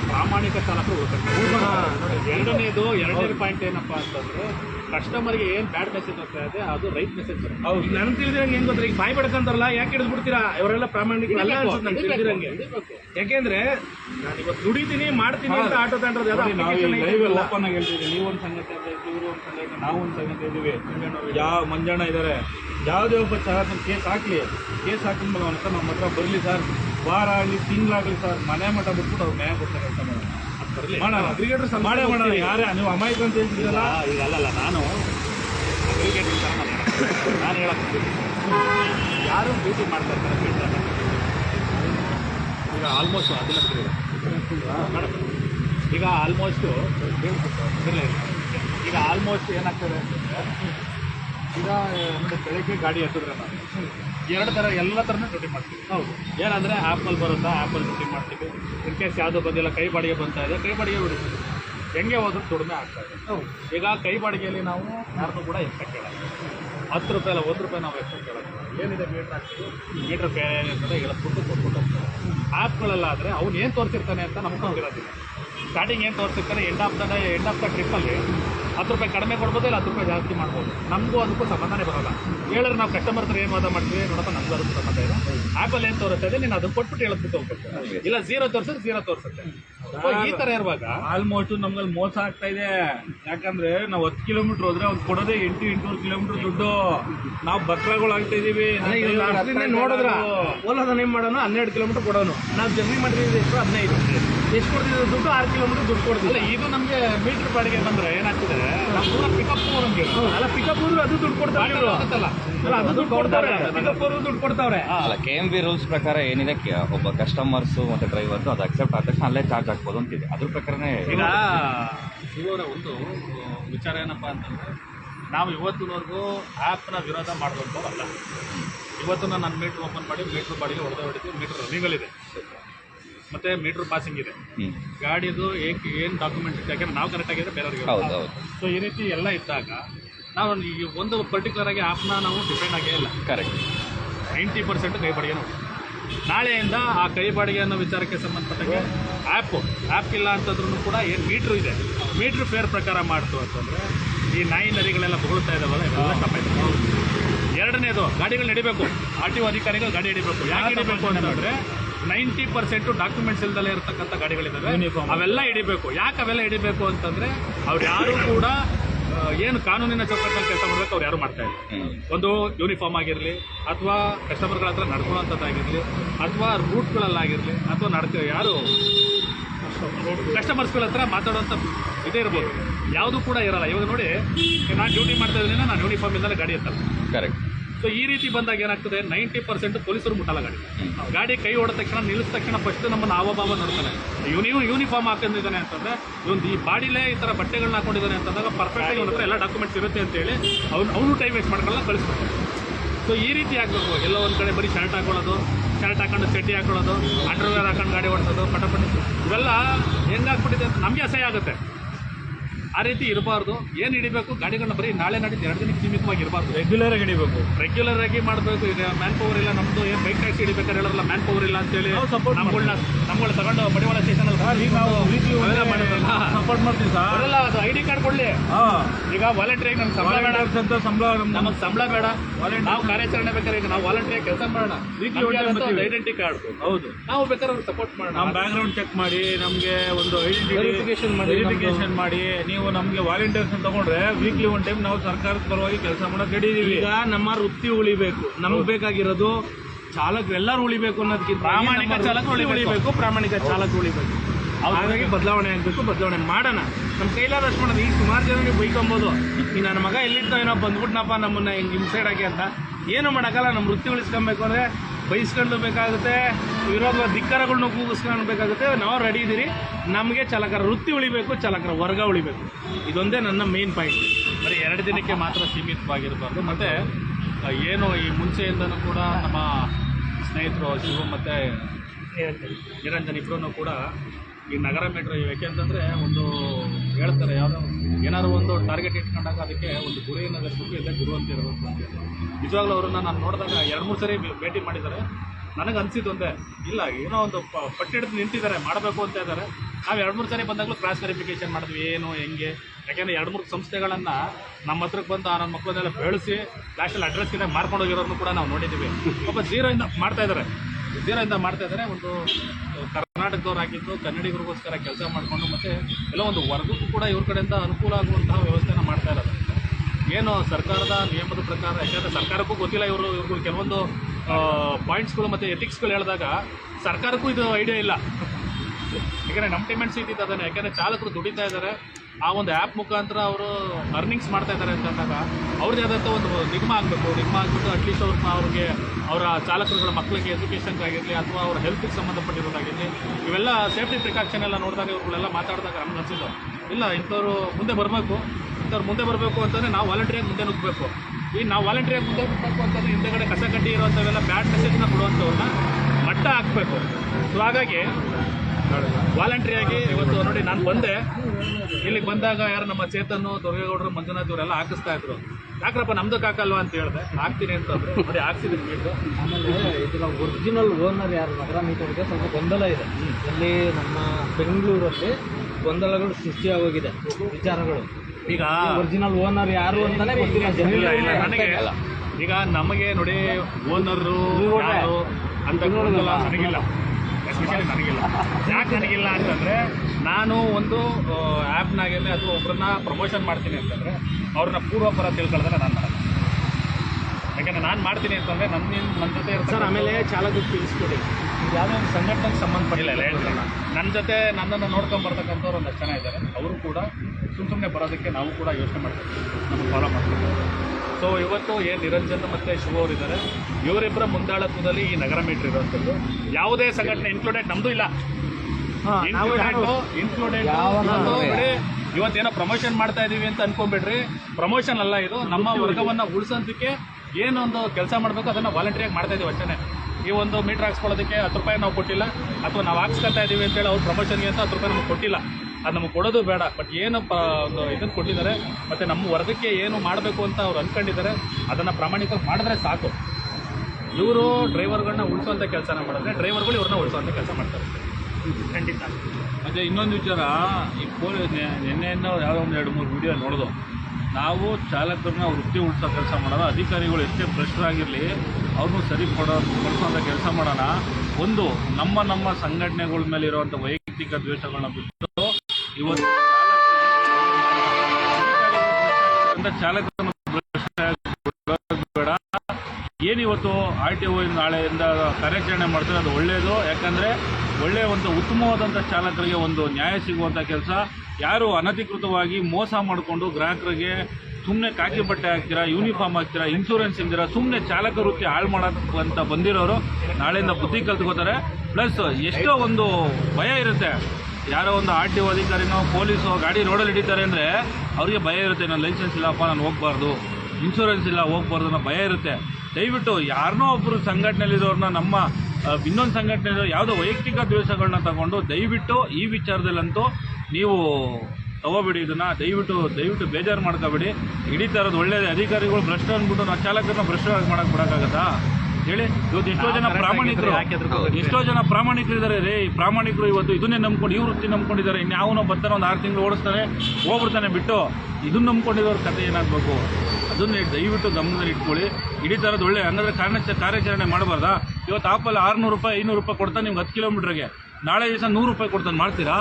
ಪ್ರಾಮಾಣಿಕ ಚಾಲಕರು ಉಳ್ಕೊಳ್ತಾರೆ ಎರಡನೇದು ಎರಡನೇ ಪಾಯಿಂಟ್ ಏನಪ್ಪ ಅಂತಂದ್ರೆ ಕಸ್ಟಮರ್ಗೆ ಏನು ಬ್ಯಾಡ್ ಮೆಸೇಜ್ ಹೋಗ್ತಾ ಇದೆ ಅದು ರೈಟ್ ಮೆಸೇಜ್ ಹೌದು. ನನ್ ತಿಳಿದಿರಂಗೆ ಏನು ಗೊತ್ತಾ? ಈಗ ಬಾಯ್ ಬಡ್ಕಂತಾರಲ್ಲ ಯಾಕೆ ಹಿಡಿದು ಬಿಡ್ತೀರಾ ಇವರೆಲ್ಲ ಪ್ರಾಮಾಣಿಕ ಅಲ್ಲ ಅನ್ಸುತ್ತೆ ನಂಗೆ ತಿಳಿದಿರಂಗೆ. ಯಾಕೆಂದ್ರೆ ನಾನು ಇವತ್ತು ದುಡಿತೀನಿ ಮಾಡ್ತೀನಿ ಅಂತ ಆಟೋ ಐತಿರಲ್ಲ. ಓಪನ್ ಆಗಿ ಹೇಳ್ತೀವಿ ನೀವು ಒಂದು ಸಂಗತಿ ಇವರು ಒಂದು ಸಂಗತಿ ನಾವು ಒಂದು ಸಂಗತಿ ಇದ್ದೀವಿ. ಯಾವ ಮಂಜಣ್ಣ ಇದ್ದಾರೆ. ಯಾವುದೇ ಒಬ್ಬ ಸಹ ಕೇಸ್ ಹಾಕ್ಲಿ. ಕೇಸ್ ಹಾಕಿದ್ಮೇಲೆ ಅವನ ಸರ್ ನಮ್ಮ ಹತ್ರ ಬರಲಿ ಸರ್. ವಾರ ಆಗಲಿ ತಿಂಗಳಾಗಲಿ ಸರ್ ಮನೆ ಮಠ ಬಿಟ್ಬಿಟ್ಟು ಅವ್ರು ನ್ಯಾಯ ಕೊಡ್ತಾರೆ ಅಂತ ಮಾಡೋಣ. ಮಾಡೋಣ. Aggregator ಸಂಸ್ಥೆ ಮಾಡೇ ಮಾಡೋಣ. ಯಾರೇ ನೀವು ಅಮಾಯಕ ಅಂತ ಹೇಳ್ತಿದ್ದೀರಲ್ಲ? ಈಗ ಅಲ್ಲಲ್ಲ ನಾನು ಅಗ್ರಿಗೇಟರ್ ಅಂತ ನಾನು ಹೇಳಕ್ಕೆ- ನಾನು ಯಾರು ಡ್ಯೂಟಿ ಮಾಡ್ತಾ ಇರ್ತಾರೆ ಈಗ ಆಲ್ಮೋಸ್ಟ್ ಅದೆಲ್ಲ ಬಿಟ್ಟಿದೆ. ಮೇಡಮ್, ಈಗ ಆಲ್ಮೋಸ್ಟು ಇಲ್ಲ ಈಗ ಆಲ್ಮೋಸ್ಟ್ ಏನಾಗ್ತದೆ? ಅಂತಂದರೆ ಈಗ ಬೆಳಗ್ಗೆ ಗಾಡಿ ಎತ್ತಿದ್ರೆ ನಾವು ಎರಡು ಥರ ಎಲ್ಲ ಥರನೂ ಡ್ಯೂಟಿ ಮಾಡ್ತೀವಿ. ಹೌದು. ಏನಂದರೆ ಆ್ಯಪಲ್ಲಿ ಬರುತ್ತಾ ಆ್ಯಪಲ್ಲಿ ಡ್ಯೂಟಿ ಮಾಡ್ತೀವಿ. ಇನ್ ಕೇಸ್ ಯಾವುದೋ ಬಂದಿಲ್ಲ ಕೈ ಬಾಡಿಗೆ ಬಂತಾ ಇದೆ ಕೈ ಬಾಡಿಗೆ ಬಿಡಿಸ್ತೀವಿ ಹೆಂಗೆ ಹೋದ್ರೂ ದುಡಿಮೆ ಆಗ್ತಾ ಇದೆ. ಈಗ ಕೈ ಬಾಡಿಗೆಯಲ್ಲಿ ನಾವು ಯಾರನ್ನೂ ಕೂಡ ಎಕ್ಸ್ಟ್ರಾ ಕೇಳಲ್ಲ. ಹತ್ತು ರೂಪಾಯಿ ಅಲ್ಲ ಒಂದು ರೂಪಾಯಿ ನಾವು ಎಕ್ಸ್ಟ್ರಾ ಕೇಳಲ್ಲ. ಏನಿದೆ ಮೀಟ್ರ್ ಹಾಕ್ತೀವಿ ಮೀಟ್ರ್ ಬೇರೆ ಏನಿರ್ತದೆ ಫುಡ್ಡು ಕೊಟ್ಬಿಟ್ಟು ಹೋಗ್ತಾರೆ. ಆ್ಯಪ್ಗಳಲ್ಲಾದರೆ ಅವ್ನು ಏನು ತೋರಿಸಿರ್ತಾನೆ ಅಂತ ನಮ್ಗೆ ಹೋಗಿರೋದಿಲ್ಲ ಸ್ಟಾರ್ಟಿಂಗ್ ಏನು ತೋರಿಸಿರ್ತಾನೆ end of the end of the ಟ್ರಿಪ್ಪಲ್ಲಿ ಹತ್ತು ರೂಪಾಯಿ ಕಡಿಮೆ ಕೊಡ್ಬೋದು ಇಲ್ಲ ಹತ್ತು ರೂಪಾಯಿ ಜಾಸ್ತಿ ಮಾಡ್ಬೋದು. ನಮಗೂ ಅದಕ್ಕೂ ಸಂಬಂಧನೇ ಬರೋಲ್ಲ ಹೇಳಿದ್ರೆ ನಾವು ಕಸ್ಟಮರ್ ಹತ್ರ ಏನು ವಾದ ಮಾಡ್ತೀವಿ ನೋಡಪ್ಪ, ನಮ್ಗೆ ಅದಕ್ಕೂ ಸಂಬಂಧ ಇದೆ. ಆ್ಯಪಲ್ಲಿ ಏನು ತೋರಿಸ್ತದೆ ನೀನು ಅದನ್ನು ಕೊಟ್ಬಿಟ್ಟು ಹೇಳ್ಬಿಟ್ಟು ಹೋಗ್ಬೇಕು ಇಲ್ಲ ಝೀರೋ ತೋರಿಸಿದ್ರೆ ಝೀರೋ ತೋರಿಸುತ್ತೆ. ಈ ತರ ಇರುವಾಗ ಆಲ್ಮೋಸ್ಟ್ ನಮ್ಗಲ್ಲಿ ಮೋಸ ಆಗ್ತಾ ಇದೆ. ಯಾಕಂದ್ರೆ ನಾವು ಹತ್ತು ಕಿಲೋಮೀಟರ್ ಹೋದ್ರೆ ಅವ್ರು ಕೊಡೋದೇ ಎಂಟು ಎಂಟೂರು ಕಿಲೋಮೀಟರ್ ದುಡ್ಡು. ನಾವು ಬಕ್ರಗಳು ಆಗ್ತಾ ಇದೀವಿ. ನೋಡಿದ್ರ? ಏನು ಮಾಡೋನು? ಹನ್ನೆರಡು ಕಿಲೋಮೀಟರ್ ಕೊಡೋನು. ನಾವು ಜರ್ನಿ ಮಾಡಿದ್ರೆ ಎಷ್ಟು? ಹದಿನೈದು. ಎಷ್ಟು ಕೊಡ್ತಿದ್ರು ದುಡ್ಡು? ಆರು ಕಿಲೋಮೀಟರ್ ದುಡ್ಡು ಕೊಡ್ತಿಲ್ಲ ಇದು ನಮಗೆ ಮೀಟರ್ ಬಾಡಿಗೆ ಬಂದ್ರೆ ಏನಾಗ್ತಿದೆ ನಾವು ಪೂರ ಪಿಕಪ್ ನಮಗೆ ಅಲ್ಲ ಪಿಕಪ್ ಹೋದ್ರು ಅದು ದುಡ್ಡು ಕೊಡ್ತಾರೆ. ಅಲ್ಲ ಅದು ದುಡ್ಡು ಕೊಡ್ತಾರೆ. ದುಡ್ಡು ಕೊಡ್ತಾವ್ರೆ ಅಲ್ಲ ಕೆ ಬಿ ರೂಲ್ಸ್ ಪ್ರಕಾರ ಏನಿದೆ? ಒಬ್ಬ ಕಸ್ಟಮರ್ಸ್ ಮತ್ತೆ ಡ್ರೈವರ್ಸ್ ಅದು ಅಕ್ಸೆಪ್ಟ್ ಆದ ತಕ್ಷಣ ಅಲ್ಲೇ ಚಾರ್ಜ್ ಹಾಕ್ಬೋದು ಅಂತಿದೆ. ಅದ್ರ ಪ್ರಕಾರನೇ ಈಗ ಇವರ ಒಂದು ವಿಚಾರ ಏನಪ್ಪ ಅಂತಂದ್ರೆ ನಾವು ಇವತ್ತಿನವರೆಗೂ ಆ್ಯಪ್ನ ವಿರೋಧ ಮಾಡುವಂಥವ್ರಲ್ಲ ಇವತ್ತು ನಾನು ನನ್ನ ಮೀಟ್ರ್ ಓಪನ್ ಮಾಡಿ ಮೀಟ್ರ್ ಬಾಡಿಗೆ ಹೊಡೆದ ಹೊಡಿತೀವಿ ಮೀಟ್ರ್ ರನ್ನಿಂಗಲ್ಲಿದೆ ಮತ್ತು ಮೀಟ್ರ್ ಪಾಸಿಂಗ್ ಇದೆ. ಗಾಡಿದು ಏಕೆ ಏನು ಡಾಕ್ಯುಮೆಂಟ್ಸ್ ಇದೆ ಯಾಕೆಂದ್ರೆ ನಾವು ಕರೆಕ್ಟಾಗಿದ್ದರೆ ಬೇರೆಯವ್ರಿಗೆ ಹೌದು ಹೌದು. ಸೊ ಈ ರೀತಿ ಎಲ್ಲ ಇದ್ದಾಗ ನಾವು ಈ ಒಂದು ಪರ್ಟಿಕ್ಯುಲರ್ ಆಗಿ ಆ್ಯಪ್ನ ನಾವು ಡಿಪೆಂಡ್ ಆಗೇ ಇಲ್ಲ. ಕರೆಕ್ಟ್ ನೈಂಟಿ ಪರ್ಸೆಂಟ್ ಕೈ ಬಾಡಿಗೆ ನೋಡಿ ನಾಳೆಯಿಂದ ಆ ಕೈ ಬಾಡಿಗೆ ಅನ್ನೋ ವಿಚಾರಕ್ಕೆ ಸಂಬಂಧಪಟ್ಟಂಗೆ ಆ್ಯಪು ಆ್ಯಪ್ ಇಲ್ಲ ಅಂತಂದ್ರೂ ಕೂಡ ಏನು ಮೀಟ್ರ್ ಇದೆ. ಮೀಟ್ರ್ ಫೇರ್ ಪ್ರಕಾರ ಮಾಡ್ತು ಅಂತಂದರೆ ಈ ನಾಯಿ ನರಿಗಳೆಲ್ಲ ಬೊಗಳ್ತಾ ಇದಾವಲ್ಲ ಇವೆಲ್ಲ ತಪ್ಪಾಯ್ತು ಎರಡನೇದು ಗಾಡಿಗಳು ನಡಿಬೇಕು. ಆರ್ ಟಿ ಒ ಅಧಿಕಾರಿಗಳು ಗಾಡಿ ಹಿಡಿಬೇಕು. ಯಾಕೆ ಹಿಡಿಬೇಕು ಅಂತಂದರೆ ನೈಂಟಿ ಪರ್ಸೆಂಟು ಡಾಕ್ಯುಮೆಂಟ್ಸ್ ಇಲ್ದಲೇ ಇರತಕ್ಕಂಥ ಗಾಡಿಗಳಿದ್ದಾವೆ. ಅವೆಲ್ಲ ಹಿಡಿಬೇಕು. ಯಾಕೆ ಅವೆಲ್ಲ ಹಿಡಿಬೇಕು ಅಂತಂದರೆ ಅವ್ರು ಯಾರೂ ಕೂಡ ಏನು ಕಾನೂನಿನ ಚೌಕಟ್ಟಿನಲ್ಲಿ ಕೆಲಸ ಮಾಡಬೇಕು ಅವ್ರು ಯಾರು ಮಾಡ್ತಾ ಇಲ್ಲ. ಒಂದು ಯೂನಿಫಾರ್ಮ್ ಆಗಿರಲಿ ಅಥವಾ ಕಸ್ಟಮರ್ಗಳ ಹತ್ರ ನಡ್ಕೊಳ್ಳೋಂಥದ್ದಾಗಿರಲಿ ಅಥವಾ ರೂಟ್ಗಳಲ್ಲಾಗಿರಲಿ ಅಥವಾ ನಡ್ಕ ಯಾರು? ಕಸ್ಟಮರ್ಸ್ಗಳ ಹತ್ರ ಮಾತಾಡೋಂಥ ಇದೇ ಇರ್ಬೋದು. ಯಾವುದೂ ಕೂಡ ಇರಲ್ಲ. ಇವಾಗ ನೋಡಿ ನಾನು ಡ್ಯೂಟಿ ಮಾಡ್ತಾ ಇದ್ದೀನಿ ನಾನು ಯೂನಿಫಾರ್ಮ್ ಇಂದಲೇ ಗಾಡಿ ಎತ್ತಲ್ಲ. ಕರೆಕ್ಟ್ ಸೊ ಈ ರೀತಿ ಬಂದಾಗ ಏನಾಗ್ತದೆ? ನೈಂಟಿ ಪರ್ಸೆಂಟ್ ಪೊಲೀಸರು ಮುಟ್ಟಲ್ಲ ಗಾಡಿ ಗಾಡಿ ಕೈ ಹೊಡೆದ ತಕ್ಷಣ ನಿಲ್ಲಿಸಿದ ತಕ್ಷಣ ಫಸ್ಟ್ ನಮ್ಮನ್ನು ಹಾವಭಾವ ನೋಡ್ತಾನೆ ಇವನು ಯೂನಿಫಾರ್ಮ್ ಹಾಕೊಂಡಿದ್ದಾನೆ ಅಂತಂದ್ರೆ ಇವನು ಈ ಬಾಡಿಲೇ ಈ ಥರ ಬಟ್ಟೆಗಳನ್ನ ಹಾಕೊಂಡಿದ್ದಾನೆ ಅಂತಂದಾಗ ಪರ್ಫೆಕ್ಟಾಗಿ ಇವನ ಹತ್ರ ಎಲ್ಲ ಡಾಕ್ಯುಮೆಂಟ್ಸ್ ಇರುತ್ತೆ ಅಂತೇಳಿ ಅವ್ನು ಅವನು ಟೈಮ್ ವೇಸ್ಟ್ ಮಾಡ್ಕೊಳ್ಳಲ್ಲ ಕಳಿಸ್ಬೇಕು ಸೊ ಈ ರೀತಿ ಆಗಬೇಕು. ಎಲ್ಲ ಒಂದು ಕಡೆ ಬರೀ ಶರ್ಟ್ ಹಾಕೊಳ್ಳೋದು ಶರ್ಟ್ ಹಾಕೊಂಡು ಚಡ್ಡಿ ಹಾಕೊಳ್ಳೋದು ಅಂಡರ್ವೇರ್ ಹಾಕೊಂಡು ಗಾಡಿ ಓಡಿಸೋದು ಪಟಪಟ. ಇವೆಲ್ಲ ಹೆಂಗಾಗ್ಬಿಟ್ಟಿದೆ ಅಂತ ನಮಗೆ ಅಸಹ್ಯ ಆಗುತ್ತೆ. ಆ ರೀತಿ ಇರಬಾರ್ದು. ಏನು ಹಿಡಿಬೇಕು? ಗಾಡಿಗಳನ್ನ ಬರೀ ನಾಳೆ ನಾಡಿದ್ದು ಎರಡು ದಿನಕ್ಕೆ ಸೀಮಿತವಾಗಿ ಇರಬಾರ್ದು. ರೆಗ್ಯುಲರ್ ಆಗಿ ಹಿಡಿಬೇಕು. ರೆಗ್ಯುಲರ್ ಆಗಿ ಮಾಡಬೇಕು. ಈಗ ಮ್ಯಾನ್ ಪವರ್ ಇಲ್ಲ ನಮ್ದು ಏನು ಬೈಕ್ ಟ್ಯಾಕ್ಸಿ ಹಿಡಿಬೇಕಾದ್ರೆ ಹೇಳಲ್ಲ ಮ್ಯಾನ್ ಪವರ್ ಇಲ್ಲ ಅಂತೇಳಿ ಹೇಳಿ support ನಮ್ಗಳನ್ನ ನಮ್ಗಳು ತಗೊಂಡು ಬಡವಾಳ ಸ್ಟೇಷನ್ ಈಗ ನಾವು ಸಪೋರ್ಟ್ ಮಾಡ್ತೀವಿ ಸರ್. ಅದು ಐ ಡಿ ಕಾರ್ಡ್ ಕೊಡಲಿ. ಈಗ ವಾಲಂಟ್ರಿ ನಮ್ಗೆ ಸಂಬಳ ಬೇಡ. ಅಂತ ಸಂಬಳ ನಮ್ಗೆ ಸಂಬಳ ಬೇಡ. ನಾವು ಕಾರ್ಯಾಚರಣೆ ಬೇಕಾದ್ರೆ ಈಗ ನಾವು ವಾಲಂಟ್ರಿ ಕೆಲಸ ಮಾಡೋಣ. ಐಡೆಂಟಿ ಕಾರ್ಡ್ ಹೌದು. ನಾವು ಬೇಕಾದ್ರೆ ಸಪೋರ್ಟ್ ಮಾಡೋಣ. ನಮ್ಮ ಬ್ಯಾಕ್ಗ್ರೌಂಡ್ ಚೆಕ್ ಮಾಡಿ ನಮಗೆ ಒಂದು ಐಡೆಂಟಿಫಿಕೇಶನ್ ಮಾಡಿ ವೆರಿಫಿಕೇಶನ್ ಮಾಡಿ ನೀವು ನಮಗೆ ವಾಲಂಟಿಯರ್ಸ್ ತಗೊಂಡ್ರೆ ವೀಕ್ಲಿ ಒನ್ ಟೈಮ್ ನಾವು ಸರ್ಕಾರದ ಪರವಾಗಿ ಕೆಲಸ ಮಾಡೋಕೆ ರೆಡಿ ಇದೀವಿ. ಈಗ ನಮ್ಮ ವೃತ್ತಿ ಉಳಿಬೇಕು. ನಮಗೆ ಬೇಕಾಗಿರೋದು ಚಾಲಕರು ಎಲ್ಲರೂ ಉಳಿಬೇಕು ಅನ್ನೋದಕ್ಕೆ ಪ್ರಾಮಾಣಿಕ ಚಾಲಕರು ಉಳಿಬೇಕು. ಪ್ರಾಮಾಣಿಕ ಚಾಲಕರು ಉಳಿಬೇಕು. ಹಾಗಾಗಿ ಬದಲಾವಣೆ ಆಗಬೇಕು ಬದಲಾವಣೆ ಮಾಡೋಣ. ನಮ್ಮ ಕೈಲಾದಷ್ಟು ಮಾಡೋದು. ಈಗ ಸುಮಾರು ಜನ ನೀವು ಬೈಕೊಂಬೋದು. ಈ ನನ್ನ ಮಗ ಎಲ್ಲಿರ್ತಾವೇನೋ ಬಂದ್ಬಿಟ್ನಪ್ಪ ನಮ್ಮನ್ನ ಹಿಂಗೆ ಹಿಂಸೈಡ್ ಆಗಿ ಅಂತ. ಏನು ಮಾಡೋಕ್ಕಲ್ಲ ನಮ್ಮ ವೃತ್ತಿ ಉಳಿಸ್ಕೊಬೇಕು ಅಂದರೆ ಬೈಸ್ಕೊಂಡು ಬೇಕಾಗುತ್ತೆ ವಿರೋಧ ಧಿಕ್ಕಾರಗಳನ್ನ ಕೂಗಿಸ್ಕೊಳ್ಬೇಕಾಗುತ್ತೆ ನಾವು ರೆಡಿ ಇದ್ದೀರಿ ನಮಗೆ ಚಾಲಕರ ವೃತ್ತಿ ಉಳಿಬೇಕು ಚಾಲಕರ ವರ್ಗ ಉಳಿಬೇಕು. ಇದೊಂದೇ ನನ್ನ ಮೇನ್ ಪಾಯಿಂಟ್ ಬರೀ ಎರಡು ದಿನಕ್ಕೆ ಮಾತ್ರ ಸೀಮಿತವಾಗಿರಬಾರ್ದು. ಮತ್ತು ಏನು ಈ ಮುಂಚೆಯಿಂದನೂ ಕೂಡ ನಮ್ಮ ಸ್ನೇಹಿತರು ಶಿವ ಮತ್ತು ನಿರಂಜನ್ ಇಬ್ಬರೂ ಕೂಡ ಈ ನಗರ ಮೆಟ್ರೋ ಯಾಕೆಂತಂದರೆ ಒಂದು ಹೇಳ್ತಾರೆ, ಯಾವುದೋ ಏನಾದ್ರು ಒಂದು ಟಾರ್ಗೆಟ್ ಇಟ್ಕೊಂಡಾಗ ಅದಕ್ಕೆ ಒಂದು ಗುರಿಯನ್ನು ವೆಚ್ಚಬೇಕು ಇಲ್ಲೇ ಗುರು ಅಂತ ಇರಬೇಕು ಅಂತ ನಿಜವಾಗ್ಲೂ ಅವ್ರನ್ನ ನಾನು ನೋಡಿದಾಗ ಎರಡು ಮೂರು ಸರಿ ಭೇಟಿ ಮಾಡಿದ್ದಾರೆ. ನನಗೆ ಅನಿಸಿದ್ದು ಒಂದೇ, ಇಲ್ಲ, ಏನೋ ಒಂದು ಹಿಡಿದು ನಿಂತಿದ್ದಾರೆ, ಮಾಡಬೇಕು ಅಂತ ಇದ್ದಾರೆ. ನಾವು ಎರಡು ಮೂರು ಸರಿ ಬಂದಾಗಲೂ ಕ್ರಾಸ್ ವೆರಿಫಿಕೇಷನ್ ಮಾಡಿದ್ವಿ, ಏನು, ಹೆಂಗೆ? ಯಾಕೆಂದರೆ ಎರಡು ಮೂರು ಸಂಸ್ಥೆಗಳನ್ನು ನಮ್ಮ ಹತ್ರಕ್ಕೆ ಬಂದು ಆ ನಮ್ಮ ಮಕ್ಕಳನ್ನೆಲ್ಲ ಬೆಳೆಸಿ ಲಾಸ್ಟಲ್ಲಿ ಅಡ್ರೆಸ್ ಇದೆ, ಮಾರ್ಕೊಂಡು ಹೋಗಿರೋರನ್ನು ಕೂಡ ನಾವು ನೋಡಿದ್ದೀವಿ. ಒಬ್ಬ ಜೀರೋಯಿಂದ ಮಾಡ್ತಾ ಇದ್ದಾರೆ. ಜೀರೋಯಿಂದ ಮಾಡ್ತಾ ಇದ್ದಾರೆ. ಒಂದು ಕರ್ನಾಟಕದವ್ರು ಆಗಿದ್ದು ಕನ್ನಡಿಗರಿಗೋಸ್ಕರ ಕೆಲಸ ಮಾಡಿಕೊಂಡು ಮತ್ತು ಎಲ್ಲ ಒಂದು ವರ್ಗಕ್ಕೂ ಕೂಡ ಇವ್ರ ಕಡೆಯಿಂದ ಅನುಕೂಲ ಆಗುವಂತಹ ವ್ಯವಸ್ಥೆನ ಮಾಡ್ತಾ ಇರೋದು. ಏನು ಸರ್ಕಾರದ ನಿಯಮದ ಪ್ರಕಾರ, ಯಾಕಂದರೆ ಸರ್ಕಾರಕ್ಕೂ ಗೊತ್ತಿಲ್ಲ ಇವರು ಇವ್ರುಗಳು ಕೆಲವೊಂದು ಪಾಯಿಂಟ್ಸ್ಗಳು ಮತ್ತು ಎಥಿಕ್ಸ್ಗಳು ಹೇಳಿದಾಗ ಸರ್ಕಾರಕ್ಕೂ ಇದು ಐಡಿಯಾ ಇಲ್ಲ. ಯಾಕಂದರೆ ನಮ್ಮ ಪೇಮೆಂಟ್ಸ್ ಇದ್ದಿದ್ದು ಅದನ್ನು ಯಾಕಂದರೆ ಚಾಲಕರು ದುಡಿತಾ ಇದ್ದಾರೆ. ಆ ಒಂದು ಆ್ಯಪ್ ಮುಖಾಂತರ ಅವರು ಅರ್ನಿಂಗ್ಸ್ ಮಾಡ್ತಾ ಇದ್ದಾರೆ ಅಂತ ಅಂದಾಗ ಅವ್ರದ್ದೇ ಆದಂಥ ಒಂದು ನಿಗಮ ಆಗಬೇಕು. ನಿಗಮ ಆಗಿಬಿಟ್ಟು ಅಟ್ಲೀಸ್ಟ್ ಅವ್ರನ್ನ ಅವ್ರಿಗೆ ಅವರ ಚಾಲಕರುಗಳ ಮಕ್ಕಳಿಗೆ ಎಜುಕೇಷನ್ಗಾಗಿರಲಿ ಅಥವಾ ಅವ್ರ ಹೆಲ್ತ್ಗೆ ಸಂಬಂಧಪಟ್ಟಿರೋದಾಗಿರಲಿ, ಇವೆಲ್ಲ ಸೇಫ್ಟಿ ಪ್ರಿಕಾಕ್ಷನ್ ಎಲ್ಲ ನೋಡಿದಾಗ ಇವ್ರುಗಳೆಲ್ಲ ಮಾತಾಡಿದಾಗ ನಮ್ಗೆ ಅನಿಸಿದ್ದು ಇಲ್ಲ, ಇಂಥವ್ರು ಮುಂದೆ ಬರಬೇಕು. ಇಂಥವ್ರು ಮುಂದೆ ಬರಬೇಕು ಅಂತಂದರೆ ನಾವು ವಾಲಂಟ್ರಿಯಾಗಿ ಮುಂದೆ ನುಗ್ಗಬೇಕು. ಈ ನಾವು ವಾಲಂಟ್ರಿಯಾಗಿ ಮುಂದೆ ನುಗ್ಗಬೇಕು ಅಂತಂದರೆ ಹಿಂದೆಗಡೆ ಕಸ ಕಟ್ಟಿ ಇರುವಂಥವೆಲ್ಲ ಬ್ಯಾಡ್ ಮೆಸೇಜ್ನ ಕೊಡುವಂಥವ್ರನ್ನ ಮಟ್ಟ ಹಾಕಬೇಕು. ಸೊ ಹಾಗಾಗಿ ವಾಲಂಟ್ರಿಯಾಗಿ ಇವತ್ತು ನೋಡಿ ನಾನು ಬಂದೆ. ಇಲ್ಲಿಗೆ ಬಂದಾಗ ಯಾರು ನಮ್ಮ ಚೇತನ್ನು ದುರ್ಗೇಗೌಡರು ಮಂಜುನಾಥ್ ಇವರೆಲ್ಲ ಹಾಕಿಸ್ತಾ ಇದ್ರು. ಯಾಕ್ರಪ್ಪ ನಮ್ದಕ್ಕೆ ಹಾಕಲ್ವಾ ಅಂತ ಹೇಳಿದೆ. ಹಾಕ್ತೀನಿ ಅಂತಂದ್ರೆ ನೋಡಿ ಹಾಕ್ಸಿದ್ದೀನಿ ಮೀಟು ಆಮೇಲೆ ಇದರ ಒರಿಜಿನಲ್ ಓನರ್ ಯಾರು? ನಗರ ಮೀಟರ್ಗೆ ಸ್ವಲ್ಪ ಗೊಂದಲ ಇದೆ. ಇಲ್ಲಿ ನಮ್ಮ ಬೆಂಗಳೂರಲ್ಲಿ ಗೊಂದಲಗಳು ಸೃಷ್ಟಿಯಾಗೋಗಿದೆ. ವಿಚಾರಗಳು. ಈಗ ಒರಿಜಿನಲ್ ಓನರ್ ಯಾರು ಅಂತಾನೆ ಗೊತ್ತಿಲ್ಲ. ಜನರಿಗೆ ನನಗೆ ಈಗ ನಮಗೆ ನೋಡಿ ಓನರು ಯಾರು ಅಂತ ಗೊಂದಲ ನನಗಿಲ್ಲ. ಎಸ್ಪೆಷಲಿ ನನಗಿಲ್ಲ. ಯಾಕೆ ನನಗಿಲ್ಲ ಅಂತಂದರೆ ನಾನು ಒಂದು ಆ್ಯಪ್ನಾಗೆಲ್ಲ ಅಥವಾ ಒಬ್ಬರನ್ನ ಪ್ರಮೋಷನ್ ಮಾಡ್ತೀನಿ ಅಂತಂದರೆ ಅವ್ರನ್ನ ಪೂರ್ವಪರ ತಿಳ್ಕೊಳ್ತಾರೆ ನಾನು ಮಾಡಲ್ಲ. ಯಾಕಂದರೆ ನಾನು ಮಾಡ್ತೀನಿ ಅಂತಂದರೆ ನನ್ನ ನನ್ನ ಜೊತೆ ಸರ್ ಇರ್ತಾರೆ ಆಮೇಲೆ ಚಾಲಕರು ತಿಳಿಸ್ಕೊಡಿ. ಯಾವುದೋ ಒಂದು ಸಂಘಟನೆಗೆ ಸಂಬಂಧಪಟ್ಟಿಲ್ಲ ಇಲ್ಲ ನನ್ನ ಜೊತೆ ನನ್ನನ್ನು ನೋಡ್ಕೊಂಡು ಬರ್ತಕ್ಕಂಥವ್ರು ಒಂದಷ್ಟು ಜನ ಇದ್ದಾರೆ. ಅವರು ಕೂಡ ಸುಮ್ಮ ಸುಮ್ಮನೆ ಬರೋದಕ್ಕೆ ನಾವು ಕೂಡ ಯೋಚನೆ ಮಾಡ್ತೀವಿ. ನಮ್ಮ ಫಾಲೋ ಮಾಡ್ತೀವಿ. ಸೊ ಇವತ್ತು ಏನು ನಿರಂಜನ್ ಮತ್ತು ಶಿವ ಅವರಿದ್ದಾರೆ. ಇವರಿಬ್ಬರ ಮುಂದಾಳತ್ವದಲ್ಲಿ ಈ ನಗರ ಮೀಟರ್ ಇರುವಂಥದ್ದು. ಯಾವುದೇ ಸಂಘಟನೆ ಇನ್ಕ್ಲೂಡೆಡ್ ನಮ್ಮದು ಇಲ್ಲ. ಇನ್ಕ್ಲೂಡೆಡ್ ಇವತ್ತೇನೋ ಪ್ರಮೋಷನ್ ಮಾಡ್ತಾ ಇದೀವಿ ಅಂತ ಅನ್ಕೊಂಡ್ಬಿಡ್ರಿ. ಪ್ರಮೋಷನ್ ಅಲ್ಲ ಇದು. ನಮ್ಮ ವರ್ಗವನ್ನು ಉಳಿಸೋದಕ್ಕೆ ಏನೊಂದು ಕೆಲಸ ಮಾಡಬೇಕು ಅದನ್ನು ವಾಲಂಟಿಯಾಗಿ ಮಾಡ್ತಾ ಇದೀವಿ ಅಷ್ಟೇ ಈ ಒಂದು ಮೀಟರ್ ಹಾಕ್ಸ್ಕೊಳ್ಳೋದಕ್ಕೆ ಹತ್ತು ರೂಪಾಯಿ ನಾವು ಕೊಟ್ಟಿಲ್ಲ. ಅಥವಾ ನಾವು ಹಾಕ್ಸ್ಕೊತಾ ಇದೀವಿ ಅಂತೇಳಿ ಅವ್ರು ಪ್ರಮೋಷನ್ಗೆ ಅಂತ ಹತ್ತು ರೂಪಾಯಿ ನಮ್ಗೆ ಕೊಟ್ಟಿಲ್ಲ. ಅದು ನಮಗೆ ಕೊಡೋದು ಬೇಡ. ಬಟ್ ಏನು ಪ ಒಂದು ಇದನ್ನು ಕೊಟ್ಟಿದ್ದಾರೆ. ಮತ್ತು ನಮ್ಮ ವರ್ಗಕ್ಕೆ ಏನು ಮಾಡಬೇಕು ಅಂತ ಅವ್ರು ಅಂದ್ಕೊಂಡಿದ್ದಾರೆ ಅದನ್ನು ಪ್ರಾಮಾಣಿಕವಾಗಿ ಮಾಡಿದ್ರೆ ಸಾಕು. ಇವರು ಡ್ರೈವರ್ಗಳನ್ನ ಉಳಿಸುವಂಥ ಕೆಲಸನ ಮಾಡಿದ್ರೆ ಡ್ರೈವರ್ಗಳು ಇವ್ರನ್ನ ಉಳಿಸುವಂಥ ಕೆಲಸ ಮಾಡ್ತಾರೆ. ಖಂಡಿತ. ಮತ್ತೆ ಇನ್ನೊಂದು ವಿಚಾರ, ಈ ಪೊಲೀಸ್ ನಿನ್ನೆಯಿಂದ ಯಾವುದೋ ಒಂದು ಎರಡು ಮೂರು ವಿಡಿಯೋ ನೋಡೋದು. ನಾವು ಚಾಲಕರನ್ನ ವೃತ್ತಿ ಉಳಿಸೋ ಕೆಲಸ ಮಾಡೋಣ ಅಧಿಕಾರಿಗಳು ಎಷ್ಟೇ ಭ್ರಷ್ಟರಾಗಿರಲಿ ಅವ್ರನ್ನೂ ಸರಿ ಕೊಡೋ ಕೊಡಿಸೋಂಥ ಕೆಲಸ ಮಾಡೋಣ. ಒಂದು, ನಮ್ಮ ನಮ್ಮ ಸಂಘಟನೆಗಳ ಮೇಲೆ ಇರುವಂಥ ವೈಯಕ್ತಿಕ ದ್ವೇಷಗಳನ್ನ ಬಿಟ್ಟು ಇವತ್ತು ಚಾಲಕರನ್ನು ಏನಿವತ್ತು ಆರ್ ಟಿ ಒ ನಾಳೆಯಿಂದ ಕಾರ್ಯಾಚರಣೆ ಮಾಡ್ತಾರೆ, ಅದು ಒಳ್ಳೆಯದು ಯಾಕಂದರೆ ಒಳ್ಳೆಯ ಒಂದು ಉತ್ತಮವಾದಂಥ ಚಾಲಕರಿಗೆ ಒಂದು ನ್ಯಾಯ ಸಿಗುವಂಥ ಕೆಲಸ. ಯಾರು ಅನಧಿಕೃತವಾಗಿ ಮೋಸ ಮಾಡಿಕೊಂಡು ಗ್ರಾಹಕರಿಗೆ ಸುಮ್ಮನೆ ಕಾಕಿ ಬಟ್ಟೆ ಹಾಕ್ತೀರಾ ಯೂನಿಫಾರ್ಮ್ ಹಾಕ್ತೀರಾ ಇನ್ಶೂರೆನ್ಸ್ ಇಲ್ದಿರ ಸುಮ್ಮನೆ ಚಾಲಕ ವೃತ್ತಿ ಹಾಳು ಅಂತ ಬಂದಿರೋರು ನಾಳೆಯಿಂದ ಬುದ್ಧಿ ಕಲ್ತ್ಕೋತಾರೆ. ಪ್ಲಸ್ ಎಷ್ಟೋ ಒಂದು ಭಯ ಇರುತ್ತೆ. ಯಾರೋ ಒಂದು ಆರ್ ಟಿ ಒ ಅಧಿಕಾರಿನೋ ಪೊಲೀಸೋ ಗಾಡಿ ರೋಡಲ್ಲಿ ಹಿಡಿತಾರೆ ಅಂದರೆ ಅವರಿಗೆ ಭಯ ಇರುತ್ತೆ ನಾನು ಲೈಸೆನ್ಸ್ ಇಲ್ಲಪ್ಪ, ನಾನು ಹೋಗ್ಬಾರ್ದು. ಇನ್ಶೂರೆನ್ಸ್ ಇಲ್ಲ, ಹೋಗ್ಬಾರ್ದು ಅನ್ನೋ ಭಯ ಇರುತ್ತೆ. ದಯವಿಟ್ಟು ಯಾರನ್ನೋ ಒಬ್ಬರು ಸಂಘಟನೆಯಲ್ಲಿರೋರನ್ನ ನಮ್ಮ ಇನ್ನೊಂದು ಸಂಘಟನೆ ಯಾವುದೋ ವೈಯಕ್ತಿಕ ದ್ವೇಷಗಳನ್ನ ತಗೊಂಡು ದಯವಿಟ್ಟು ಈ ವಿಚಾರದಲ್ಲಂತೂ ನೀವು ತಗೋಬೇಡಿ ಇದನ್ನು. ದಯವಿಟ್ಟು ದಯವಿಟ್ಟು ಬೇಜಾರು ಮಾಡ್ಕೋಬೇಡಿ. ಹಿಡಿತಾ ಇರೋದು ಒಳ್ಳೆಯದೇ ಅಧಿಕಾರಿಗಳು ಭ್ರಷ್ಟ ಅಂದ್ಬಿಟ್ಟು ನಾವು ಚಾಲಕರನ್ನ ಭ್ರಷ್ಟವಾಗಿ ಮಾಡೋಕ್ಕೆ ಬಿಡೋಕ್ಕಾಗತ್ತಾ? ಹೇಳಿ? ಇವತ್ತು ಎಷ್ಟೋ ಜನ ಪ್ರಾಮಾಣಿಕರು ಎಷ್ಟೋ ಜನ ಪ್ರಾಮಾಣಿಕರಿದ್ದಾರೆ. ರೇ ಈ ಪ್ರಾಮಾಣಿಕರು ಇವತ್ತು ಇದನ್ನೇ ನಂಬ್ಕೊಂಡು ಈ ವೃತ್ತಿ ನಂಬ್ಕೊಂಡಿದ್ದಾರೆ. ಇನ್ಯಾವನೋ ಬರ್ತಾನೆ ಒಂದು ಆರು ತಿಂಗಳು ಓಡಿಸ್ತಾನೆ ಹೋಗ್ಬಿಡ್ತಾನೆ ಬಿಟ್ಟು ಇದನ್ನ ನಂಬ್ಕೊಂಡಿರೋರ ಕತೆ ಏನಾಗಬೇಕು? ಅದನ್ನ ದಯವಿಟ್ಟು ಗಮನದಲ್ಲಿ ಇಟ್ಕೊಳ್ಳಿ. ಇಡೀ ಥರದ್ದು ಒಳ್ಳೆ ಹಂಗಾದ್ರೆ ಕಾರಣ ಕಾರ್ಯಾಚರಣೆ ಮಾಡಬಾರ್ದಾ? ಇವತ್ತು ಆಪಲ್ಲಿ ಆರುನೂರು ರೂಪಾಯಿ ಐನೂರು ರೂಪಾಯಿ ಕೊಡ್ತಾನೆ ನಿಮ್ಗೆ ಹತ್ತು ಕಿಲೋಮೀಟ್ರಿಗೆ. ನಾಳೆ ದಿವಸ ನೂರು ರೂಪಾಯಿ ಕೊಡ್ತಾನೆ. ಮಾಡ್ತೀರಾ?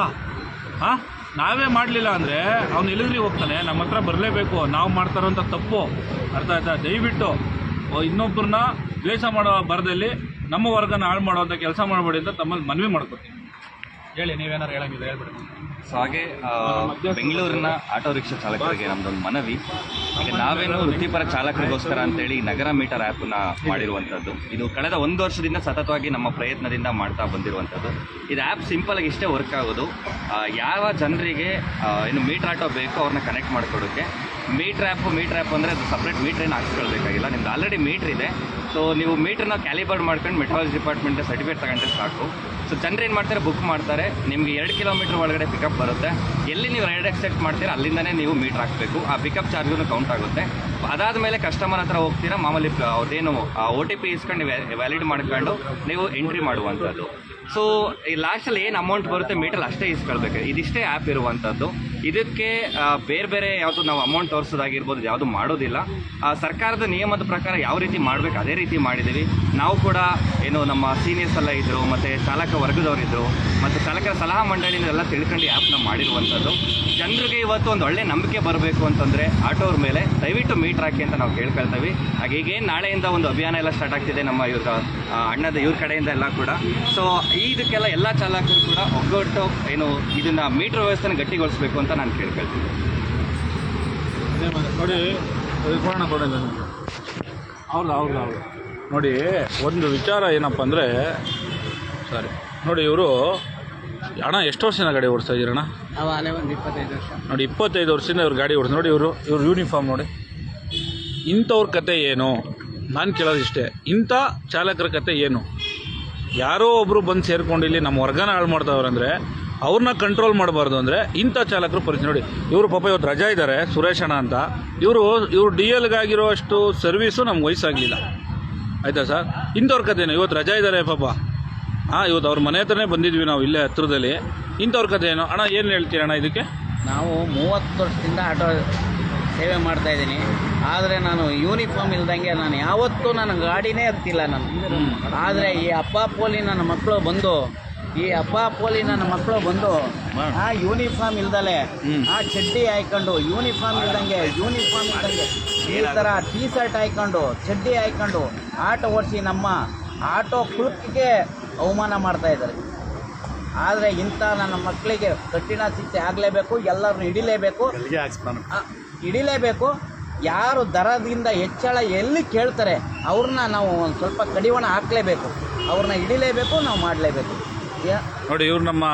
ಹಾಂ? ನಾವೇ ಮಾಡಲಿಲ್ಲ ಅಂದರೆ ಅವ್ನು ಎಲ್ಲಿದ್ರಿಗೆ ಹೋಗ್ತಾನೆ? ನಮ್ಮ ಹತ್ರ ಬರಲೇಬೇಕು. ನಾವು ಮಾಡ್ತಾರೋಂಥ ತಪ್ಪು. ಅರ್ಥ ಆಯ್ತಾ? ದಯವಿಟ್ಟು ಇನ್ನೊಬ್ಬರನ್ನ ದ್ವೇಷ ಮಾಡೋ ಬರದಲ್ಲಿ ನಮ್ಮ ವರ್ಗನ ಹಾಳು ಮಾಡುವಂಥ ಕೆಲಸ ಮಾಡಬೇಡಿ ಅಂತ ತಮ್ಮಲ್ಲಿ ಮನವಿ ಮಾಡ್ಕೊತೀನಿ. ಹೇಳಿ ನೀವೇನಾರು ಹೇಳಂಗಿಲ್ಲ ಹೇಳ್ಬಿಡಿ. ಸೊ ಹಾಗೆ ಬೆಂಗಳೂರಿನ ಆಟೋ ರಿಕ್ಷಾ ಚಾಲಕರಿಗೆ ನಮ್ದೊಂದು ಮನವಿ. ಈಗ ನಾವೇನು ವೃತ್ತಿಪರ ಚಾಲಕರಿಗೋಸ್ಕರ ಅಂತೇಳಿ ನಗರ ಮೀಟರ್ ಆ್ಯಪ್ನ ಮಾಡಿರುವಂಥದ್ದು. ಇದು ಕಳೆದ ಒಂದು ವರ್ಷದಿಂದ ಸತತವಾಗಿ ನಮ್ಮ ಪ್ರಯತ್ನದಿಂದ ಮಾಡ್ತಾ ಬಂದಿರುವಂಥದ್ದು. ಇದು ಆ್ಯಪ್ ಸಿಂಪಲ್ ಆಗಿ ಇಷ್ಟೇ ವರ್ಕ್ ಆಗೋದು. ಯಾವ ಜನರಿಗೆ ಏನು ಮೀಟರ್ ಆಟೋ ಬೇಕೋ ಅವ್ರನ್ನ ಕನೆಕ್ಟ್ ಮಾಡಿಕೊಡೋಕ್ಕೆ ಮೀಟರ್ ಆ್ಯಪ್, ಮೀಟ್ರ್ ಆ್ಯಪ್ ಅಂದರೆ ಅದು ಸಪ್ರೇಟ್ ಮೀಟ್ರೇನು ಹಾಕ್ಸ್ಕೊಳ್ಬೇಕಾಗಿಲ್ಲ. ನಿಮ್ದು ಆಲ್ರೆಡಿ ಮೀಟ್ರ್ ಇದೆ. ಸೊ ನೀವು ಮೀಟ್ರನ್ನ ಕ್ಯಾಲಿಬರ್ಡ್ ಮಾಡ್ಕೊಂಡು ಮೆಟ್ರಾಲಜಿ ಡಿಪಾರ್ಟ್ಮೆಂಟ್ ಸರ್ಟಿಫಿಕೇಟ್ ತಗೊಂಡ್ರೆ ಸಾಕು. ಸೊ ಜನರು ಏನು ಮಾಡ್ತಾರೆ? ಬುಕ್ ಮಾಡ್ತಾರೆ. ನಿಮಗೆ ಎರಡು ಕಿಲೋಮೀಟರ್ ಒಳಗಡೆ ಪಿಕಪ್ ಬರುತ್ತೆ. ಎಲ್ಲಿ ನೀವು ರೈಡ್ ಎಕ್ಸೆಪ್ಟ್ ಮಾಡ್ತೀರಾ ಅಲ್ಲಿಂದನೇ ನೀವು ಮೀಟ್ರ್ ಹಾಕಬೇಕು. ಆ ಪಿಕಪ್ ಚಾರ್ಜು ಕೌಂಟ್ ಆಗುತ್ತೆ. ಅದಾದ ಮೇಲೆ ಕಸ್ಟಮರ್ ಹತ್ರ ಹೋಗ್ತೀರಾ? ಮಾಮೂಲಿ ಅವ್ರದೇನು ಓ ಟಿ ಪಿ ಇಸ್ಕೊಂಡು ವ್ಯಾಲಿಡ್ ಮಾಡ್ಕೊಂಡು ನೀವು ಎಂಟ್ರಿ ಮಾಡುವಂಥದ್ದು. ಸೊ ಈ ಲಾಸ್ಟಲ್ಲಿ ಏನು ಅಮೌಂಟ್ ಬರುತ್ತೆ? ಮೀಟ್ರಲ್ಲಿ ಅಷ್ಟೇ ಇಸ್ಕೊಳ್ಬೇಕು. ಇದಿಷ್ಟೇ ಆ್ಯಪ್ ಇರುವಂಥದ್ದು. ಇದಕ್ಕೆ ಬೇರೆ ಬೇರೆ ಯಾವುದು ನಾವು ಅಮೌಂಟ್ ತೋರಿಸೋದಾಗಿರ್ಬೋದು, ಯಾವುದು ಮಾಡೋದಿಲ್ಲ. ಸರ್ಕಾರದ ನಿಯಮದ ಪ್ರಕಾರ ಯಾವ ರೀತಿ ಮಾಡಬೇಕು, ಅದೇ ರೀತಿ ಮಾಡಿದ್ದೀವಿ. ನಾವು ಕೂಡ ಏನು ನಮ್ಮ ಸೀನಿಯರ್ಸ್ ಎಲ್ಲ ಇದ್ದರು ಮತ್ತು ಚಾಲಕ ವರ್ಗದವರಿದ್ದರು ಮತ್ತು ಚಾಲಕರ ಸಲಹಾ ಮಂಡಳಿಯಿಂದ ಎಲ್ಲ ತಿಳ್ಕೊಂಡು ಆ್ಯಪ್ನ ಮಾಡಿರುವಂಥದ್ದು. ಜನರಿಗೆ ಇವತ್ತು ಒಂದು ಒಳ್ಳೆ ನಂಬಿಕೆ ಬರಬೇಕು ಅಂತಂದರೆ ಆಟೋವ್ರ ಮೇಲೆ ದಯವಿಟ್ಟು ಮೀಟ್ರ್ ಹಾಕಿ ಅಂತ ನಾವು ಕೇಳ್ಕೊಳ್ತೀವಿ. ಹಾಗೆ ಈಗೇನು ನಾಳೆಯಿಂದ ಒಂದು ಅಭಿಯಾನ ಎಲ್ಲ ಸ್ಟಾರ್ಟ್ ಆಗ್ತಿದೆ ನಮ್ಮ ಇವ್ರ ಅಣ್ಣದ ಇವ್ರ ಕಡೆಯಿಂದ ಎಲ್ಲ ಕೂಡ. ಸೊ ಇದಕ್ಕೆಲ್ಲ ಎಲ್ಲ ಚಾಲಕರು ಕೂಡ ಒಗ್ಗಟ್ಟು ಏನು ಇದನ್ನು ಮೀಟ್ರ್ ವ್ಯವಸ್ಥೆನ ಗಟ್ಟಿಗೊಳಿಸಬೇಕು ಅಂತ ನಾನು ಕೇಳ್ಕೊಳ್ತೀನಿ. ಹೌದು ಹೌದು ಹೌದು ನೋಡಿ ಒಂದು ವಿಚಾರ ಏನಪ್ಪ ಅಂದರೆ ಸಾರಿ ನೋಡಿ ಇವರು ಅಣ್ಣ ಎಷ್ಟು ವರ್ಷದಿಂದ ಗಾಡಿ ಓಡಿಸ್ತಾ ಇದ್ದೀರಣ್ಣ? ಒಂದು ಇಪ್ಪತ್ತೈದು ವರ್ಷ. ನೋಡಿ ಇಪ್ಪತ್ತೈದು ವರ್ಷದಿಂದ ಇವ್ರು ಗಾಡಿ ಓಡಿಸ್ ನೋಡಿ ಇವರು ಇವ್ರ ಯೂನಿಫಾರ್ಮ್ ನೋಡಿ. ಇಂಥವ್ರ ಕತೆ ಏನು? ನಾನು ಕೇಳೋದು ಇಷ್ಟೇ. ಇಂಥ ಚಾಲಕರ ಕತೆ ಏನು? ಯಾರೋ ಒಬ್ಬರು ಬಂದು ಸೇರ್ಕೊಂಡು ಇಲ್ಲಿ ನಮ್ಮ ವರ್ಗನ ಹಾಳು ಮಾಡ್ತಾವ್ರೆ ಅಂದರೆ ಅವ್ರನ್ನ ಕಂಟ್ರೋಲ್ ಮಾಡಬಾರ್ದು ಅಂದರೆ ಇಂಥ ಚಾಲಕರು ಪರಿಚಯ ನೋಡಿ ಇವರು ಪಾಪ ಇವತ್ತು ರಜಾ ಇದ್ದಾರೆ ಸುರೇಶಣ್ಣ ಅಣ್ಣ ಅಂತ. ಇವರು ಇವರು ಡಿ ಎಲ್ಗಾಗಿರೋ ಅಷ್ಟು ಸರ್ವೀಸು ನಮ್ಗೆ ವಯಸ್ಸಾಗಲಿಲ್ಲ. ಆಯಿತಾ ಸರ್? ಇಂಥವ್ರ ಕಥೆನೇ? ಇವತ್ತು ರಜಾ ಇದ್ದಾರೆ ಪಾಪ. ಹಾಂ ಇವತ್ತು ಅವ್ರ ಮನೆ ಹತ್ರನೇ ಬಂದಿದ್ವಿ ನಾವು ಇಲ್ಲೇ ಹತ್ರದಲ್ಲಿ. ಇಂಥವ್ರ ಕಥೆ ಏನು ಅಣ್ಣ ಏನು ಹೇಳ್ತೀರ ಅಣ್ಣ ಇದಕ್ಕೆ? ನಾವು ಮೂವತ್ತು ವರ್ಷದಿಂದ ಆಟೋ ಸೇವೆ ಮಾಡ್ತಾ ಇದ್ದೀನಿ. ಆದರೆ ನಾನು ಯೂನಿಫಾರ್ಮ್ ಇಲ್ದಂಗೆ ನಾನು ಯಾವತ್ತೂ ನನ್ನ ಗಾಡಿನೇ ಹತ್ತಿಲ್ಲ ನಾನು. ಆದರೆ ಈ ಅಪ್ಪ ಪೋಲಿ ನನ್ನ ಮಕ್ಕಳು ಬಂದು ಈ ಹಬ್ಬ ಪೋಲಿ ನನ್ನ ಮಕ್ಕಳು ಬಂದು ಆ ಯೂನಿಫಾರ್ಮ್ ಇಲ್ದಲೆ ಆ ಚಡ್ಡಿ ಹಾಯ್ಕೊಂಡು ಯೂನಿಫಾರ್ಮ್ ಇಲ್ದಂಗೆ ಯೂನಿಫಾರ್ಮ್ ಇಲ್ದಂಗೆ ಈ ಥರ ಟೀ ಶರ್ಟ್ ಹಾಯ್ಕೊಂಡು ಚಡ್ಡಿ ಹಾಯ್ಕೊಂಡು ಆಟೋ ಓಡಿಸಿ ನಮ್ಮ ಆಟೋ ಕುಲಕ್ಕೆ ಅವಮಾನ ಮಾಡ್ತಾ ಇದ್ದಾರೆ. ಆದರೆ ಇಂಥ ನನ್ನ ಮಕ್ಕಳಿಗೆ ಕಠಿಣ ಶಿಕ್ಷೆ ಆಗಲೇಬೇಕು ಎಲ್ಲರನ್ನು ಹಿಡಿಲೇಬೇಕು. ಹಿಡಿಲೇಬೇಕು. ಯಾರು ದರದಿಂದ ಹೆಚ್ಚಳ ಎಲ್ಲಿ ಕೇಳ್ತಾರೆ ಅವ್ರನ್ನ ನಾವು ಒಂದು ಸ್ವಲ್ಪ ಕಡಿವಾಣ ಹಾಕಲೇಬೇಕು. ಅವ್ರನ್ನ ಹಿಡಿಲೇಬೇಕು ನಾವು ಮಾಡಲೇಬೇಕು. ನೋಡಿ ಇವ್ರು ನಮ್ಮ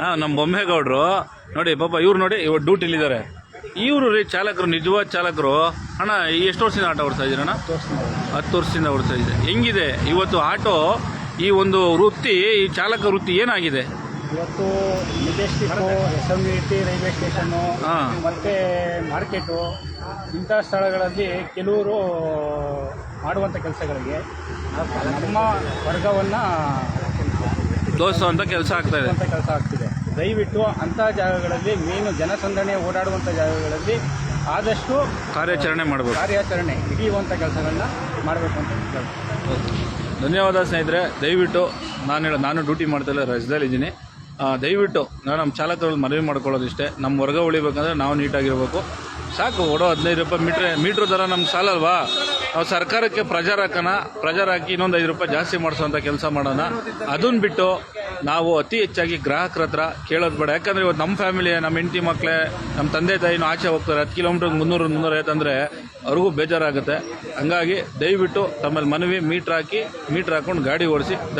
ಹಾಂ ನಮ್ಮ ಬೊಮ್ಮೇಗೌಡರು. ನೋಡಿ ಪಾಪ ಇವ್ರು ನೋಡಿ ಇವ್ರು ಡ್ಯೂಟಿಲಿದ್ದಾರೆ ಇವರು ರೀ ಚಾಲಕರು ನಿಜವಾದ ಚಾಲಕರು. ಅಣ್ಣ ಎಷ್ಟು ವರ್ಷದಿಂದ ಆಟೋ ಓಡಿಸ್ತಾ ಇದ್ದೀರಣ್ಣ ಹತ್ತು ವರ್ಷದಿಂದ ಓಡಿಸ್ತಾ ಇದ್ದೆ ಹೆಂಗಿದೆ? ಇವತ್ತು ಆಟೋ ಈ ಒಂದು ವೃತ್ತಿ ಈ ಚಾಲಕ ವೃತ್ತಿ ಏನಾಗಿದೆ? ಇವತ್ತು Majestic S M T railway station ಹಾಂ. ಮತ್ತು ಮಾರ್ಕೆಟು ಇಂಥ ಸ್ಥಳಗಳಲ್ಲಿ ಕೆಲವರು ಮಾಡುವಂಥ ಕೆಲಸಗಳಿಗೆ ನಮ್ಮ ವರ್ಗವನ್ನು ತೋರಿಸುವಂಥ ಕೆಲಸ ಆಗ್ತಾ ಇದೆ. ಅಂತ ಕೆಲಸ ಆಗ್ತಿದೆ. ದಯವಿಟ್ಟು ಅಂಥ ಜಾಗಗಳಲ್ಲಿ ಮೀನು ಜನಸಂದಣಿ ಓಡಾಡುವಂಥ ಜಾಗಗಳಲ್ಲಿ ಆದಷ್ಟು ಕಾರ್ಯಾಚರಣೆ ಮಾಡಬೇಕು. ಕಾರ್ಯಾಚರಣೆ ಹಿಡಿಯುವಂಥ ಕೆಲಸಗಳನ್ನ ಮಾಡಬೇಕು ಅಂತ ಧನ್ಯವಾದ ಸ್ನೇಹಿತರೆ ದಯವಿಟ್ಟು ನಾನು ಹೇಳ ನಾನು ಡ್ಯೂಟಿ ಮಾಡ್ತಾ ಇಲ್ಲ ರಜದಲ್ಲಿದ್ದೀನಿ ಆ, ದಯವಿಟ್ಟು ನಾನು ನಮ್ಮ ಚಾಲಕರಲ್ಲಿ ಮನವಿ ಮಾಡ್ಕೊಳ್ಳೋದಿಷ್ಟೇ ನಮ್ಮ ವರ್ಗ ಉಳಿಬೇಕಂದ್ರೆ ನಾವು ನೀಟಾಗಿರ್ಬೇಕು. ಸಾಕು ಓಡೋ ಹದಿನೈದು ರೂಪಾಯಿ ಮೀಟ್ರ್ ಮೀಟ್ರ್ ದರ ನಮ್ಗೆ ಸಾಲಲ್ವಾ? ನಾವು ಸರ್ಕಾರಕ್ಕೆ ಪ್ರಜಾರ್ ಹಾಕೋಣ ಪ್ರಜರ್ ಹಾಕಿ ಇನ್ನೊಂದು ಐದು ರೂಪಾಯಿ ಜಾಸ್ತಿ ಮಾಡಿಸೋಂಥ ಕೆಲಸ ಮಾಡೋಣ. ಅದನ್ನ ಬಿಟ್ಟು ನಾವು ಅತಿ ಹೆಚ್ಚಾಗಿ ಗ್ರಾಹಕರ ಹತ್ರ ಕೇಳೋದು ಬೇಡ. ಯಾಕಂದರೆ ಇವತ್ತು ನಮ್ಮ ಫ್ಯಾಮಿಲಿ ನಮ್ಮ ಹೆಂಡತಿ ಮಕ್ಕಳೇ ನಮ್ಮ ತಂದೆ ತಾಯಿನೂ ಆಚೆ ಹೋಗ್ತಾರೆ. ಹತ್ತು ಕಿಲೋಮೀಟ್ರ್ ಮುನ್ನೂರು ಮುನ್ನೂರೈವತ್ತಂದರೆ ಅವ್ರಿಗೂ ಬೇಜಾರಾಗುತ್ತೆ. ಹಂಗಾಗಿ ದಯವಿಟ್ಟು ತಮ್ಮಲ್ಲಿ ಮನವಿ, ಮೀಟ್ರ್ ಹಾಕಿ, ಮೀಟ್ರ್ ಹಾಕೊಂಡು ಗಾಡಿ ಓಡಿಸಿ. ಧನ್ಯ